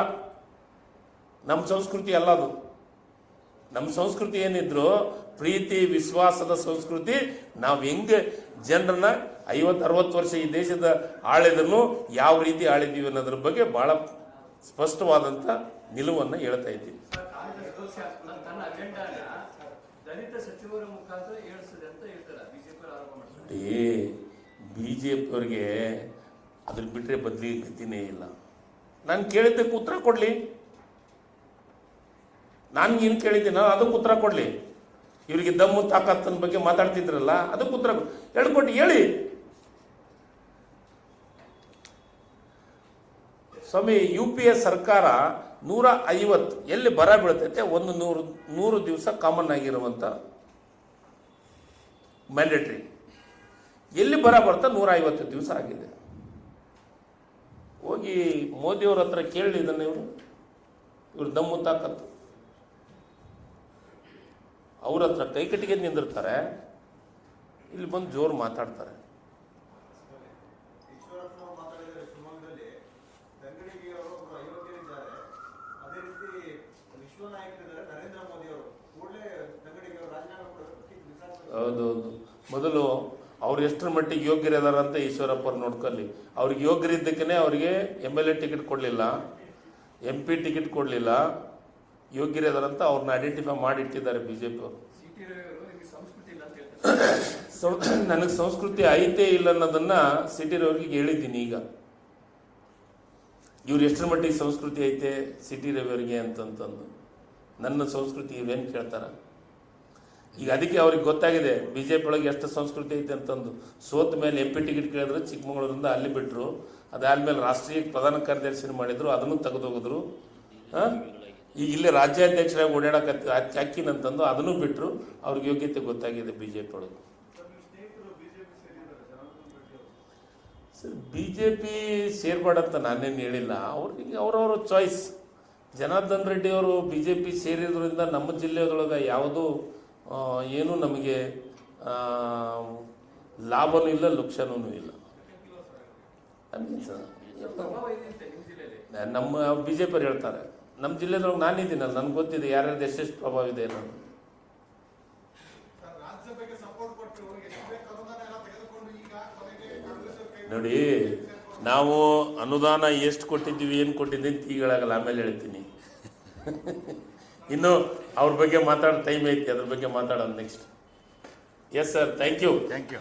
ನಮ್ಮ ಸಂಸ್ಕೃತಿ ಅಲ್ಲ ಅದು. ನಮ್ಮ ಸಂಸ್ಕೃತಿ ಏನಿದ್ರು ಪ್ರೀತಿ, ವಿಶ್ವಾಸದ ಸಂಸ್ಕೃತಿ, ನಾವು ಹೆಂಗೆ ಜನರನ್ನ ಐವತ್ತು, ಅರವತ್ತು ವರ್ಷ ಈ ದೇಶದ ಆಳಿದ್ರು ಯಾವ ರೀತಿ ಆಳಿದ್ದೀವಿ ಅನ್ನೋದ್ರ ಬಗ್ಗೆ ಬಹಳ ಸ್ಪಷ್ಟವಾದಂಥ ನಿಲುವನ್ನು ಹೇಳ್ತಾ ಇದ್ದೀವಿ. ಈ ಬಿ ಜೆ ಪಿಯವ್ರಿಗೆ ಅದ್ರ ಬಿಟ್ಟರೆ ಬದಲಿ ಗತಿನೇ ಇಲ್ಲ. ನಾನು ಕೇಳಿದ್ದಕ್ಕೆ ಉತ್ತರ ಕೊಡಲಿ. ನಾನು ಏನು ಕೇಳಿದ್ದೀನೋ ಅದಕ್ಕೆ ಉತ್ತರ ಕೊಡಲಿ. ಇವರಿಗೆ ದಮ್ಮು ತಾಕತ್ತನ ಬಗ್ಗೆ ಮಾತಾಡ್ತಿದ್ರಲ್ಲ, ಅದಕ್ಕೆ ಉತ್ತರ ಹೇಳ್ಕೊಟ್ಟು ಹೇಳಿ. ಸ್ವಾಮಿ, ಯು ಪಿ ಎ ಸರ್ಕಾರ ನೂರ ಐವತ್ತು, ಎಲ್ಲಿ ಬರ ಬೀಳ್ತೈತೆ, ಒಂದು ನೂರು ನೂರು ದಿವಸ ಕಾಮನ್ ಆಗಿರುವಂಥ ಮ್ಯಾಂಡೇಟ್ರಿ ಎಲ್ಲಿ ಬರ ಬರ್ತಾ ನೂರ ಐವತ್ತು ದಿವಸ ಆಗಿದೆ. ಹೋಗಿ ಮೋದಿಯವ್ರ ಹತ್ರ ಕೇಳಿ ಇದನ್ನು ಇವರು. ಇವ್ರು ದಮ್ಮು ತಾಕತ್ತು. ಅವ್ರ ಹತ್ರ ಕೈಕಟ್ಟಿಗೆ ನಿಂದಿರ್ತಾರೆ. ಇಲ್ಲಿ ಬಂದು ಜೋರು ಮಾತಾಡ್ತಾರೆ. ಹೌದೌದು. ಮೊದಲು ಅವ್ರು ಎಷ್ಟರ ಮಟ್ಟಿಗೆ ಯೋಗ್ಯರಿದಾರ ಅಂತ ಈಶ್ವರಪ್ಪರು ನೋಡ್ಕೊಳ್ಳಿ. ಅವ್ರಿಗೆ ಯೋಗ್ಯರಿದ್ದಕ್ಕೇ ಅವರಿಗೆ ಎಂ ಎಲ್ ಎ ಟಿಕೆಟ್ ಕೊಡಲಿಲ್ಲ. ಎಂ ಪಿ ಟಿಕೆಟ್ ಕೊಡಲಿಲ್ಲ. ಯೋಗ್ಯರಿದಾರಂತ ಅವ್ರನ್ನ ಐಡೆಂಟಿಫೈ ಮಾಡಿ ಇಟ್ಟಿದ್ದಾರೆ ಬಿ ಜೆ ನನಗೆ ಸಂಸ್ಕೃತಿ ಐತೆ ಇಲ್ಲ ಅನ್ನೋದನ್ನ ಸಿಟಿ ರವರಿಗೆ ಹೇಳಿದ್ದೀನಿ ಈಗ. ಇವ್ರು ಎಷ್ಟರ ಮಟ್ಟಿಗೆ ಸಂಸ್ಕೃತಿ ಐತೆ ಸಿಟಿ ರವಿಯವರಿಗೆ ಅಂತಂತಂದು. ನನ್ನ ಸಂಸ್ಕೃತಿ ಇವೇನು ಕೇಳ್ತಾರ? ಈಗ ಅದಕ್ಕೆ ಅವ್ರಿಗೆ ಗೊತ್ತಾಗಿದೆ ಬಿ ಜೆ ಪಿ ಒಳಗೆ ಎಷ್ಟು ಸಂಸ್ಕೃತಿ ಐತೆ ಅಂತಂದು. ಸೋತ ಮೇಲೆ ಎಂ ಪಿ ಟಿಕೆಟ್ ಕೇಳಿದ್ರು ಚಿಕ್ಕಮಗಳೂರಿಂದ ಅಲ್ಲಿ ಬಿಟ್ಟರು ಅದಾದ್ಮೇಲೆ ರಾಷ್ಟ್ರೀಯ ಪ್ರಧಾನ ಕಾರ್ಯದರ್ಶಿ ಮಾಡಿದ್ರು ಅದನ್ನು ತೆಗೆದೋಗಿದ್ರು. ಹಾಂ? ಈಗ ಇಲ್ಲಿ ರಾಜ್ಯಾಧ್ಯಕ್ಷರಾಗಿ ಓಡಾಡಕತ್ತಿ ಅಕ್ಕಿನಂತಂದು ಅದನ್ನು ಬಿಟ್ಟರು ಅವ್ರಿಗೆ ಯೋಗ್ಯತೆ ಗೊತ್ತಾಗಿದೆ ಬಿ ಜೆ ಪಿ ಒಳಗೆ. ಸರ್ ಬಿ ಜೆ ಪಿ ಸೇರ್ಬೇಡಂತ ನಾನೇನು ಹೇಳಿಲ್ಲ. ಅವ್ರಿಗೆ ಅವರವ್ರ ಚಾಯ್ಸ್ ಜನಾರ್ದನ್ ರೆಡ್ಡಿ ಅವರು ಬಿ ಜೆ ಪಿ ಸೇರಿದ್ರಿಂದ ನಮ್ಮ ಜಿಲ್ಲೆಯೊಳಗೆ ಯಾವುದೂ ಏನು ನಮಗೆ ಲಾಭನೂ ಇಲ್ಲ ಲುಕ್ಷನೂ ಇಲ್ಲ. ನಿಮ್ಮ ಬಿ ಜೆ ಹೇಳ್ತಾರೆ. ನಮ್ಮ ಜಿಲ್ಲೆದೊಳಗೆ ನಾನಿದ್ದೀನಲ್ಲ ನನ್ಗೆ ಗೊತ್ತಿದೆ ಯಾರ್ಯಾರ್ದು ಎಷ್ಟೆಷ್ಟು ಪ್ರಭಾವ ಇದೆ ಕಾಂಗ್ರೆಸ್ ನೋಡಿ ನಾವು ಅನುದಾನ ಎಷ್ಟು ಕೊಟ್ಟಿದ್ದೀವಿ ಏನು ಕೊಟ್ಟಿದ್ದೀನಿ ಅಂತ ಈಗಳಾಗಲ್ಲ ಆಮೇಲೆ ಹೇಳ್ತೀನಿ. ಇನ್ನು ಅವ್ರ ಬಗ್ಗೆ ಮಾತಾಡೋ ಟೈಮ್ ಐತಿ ಅದ್ರ ಬಗ್ಗೆ ಮಾತಾಡೋಣ next yes sir thank you thank you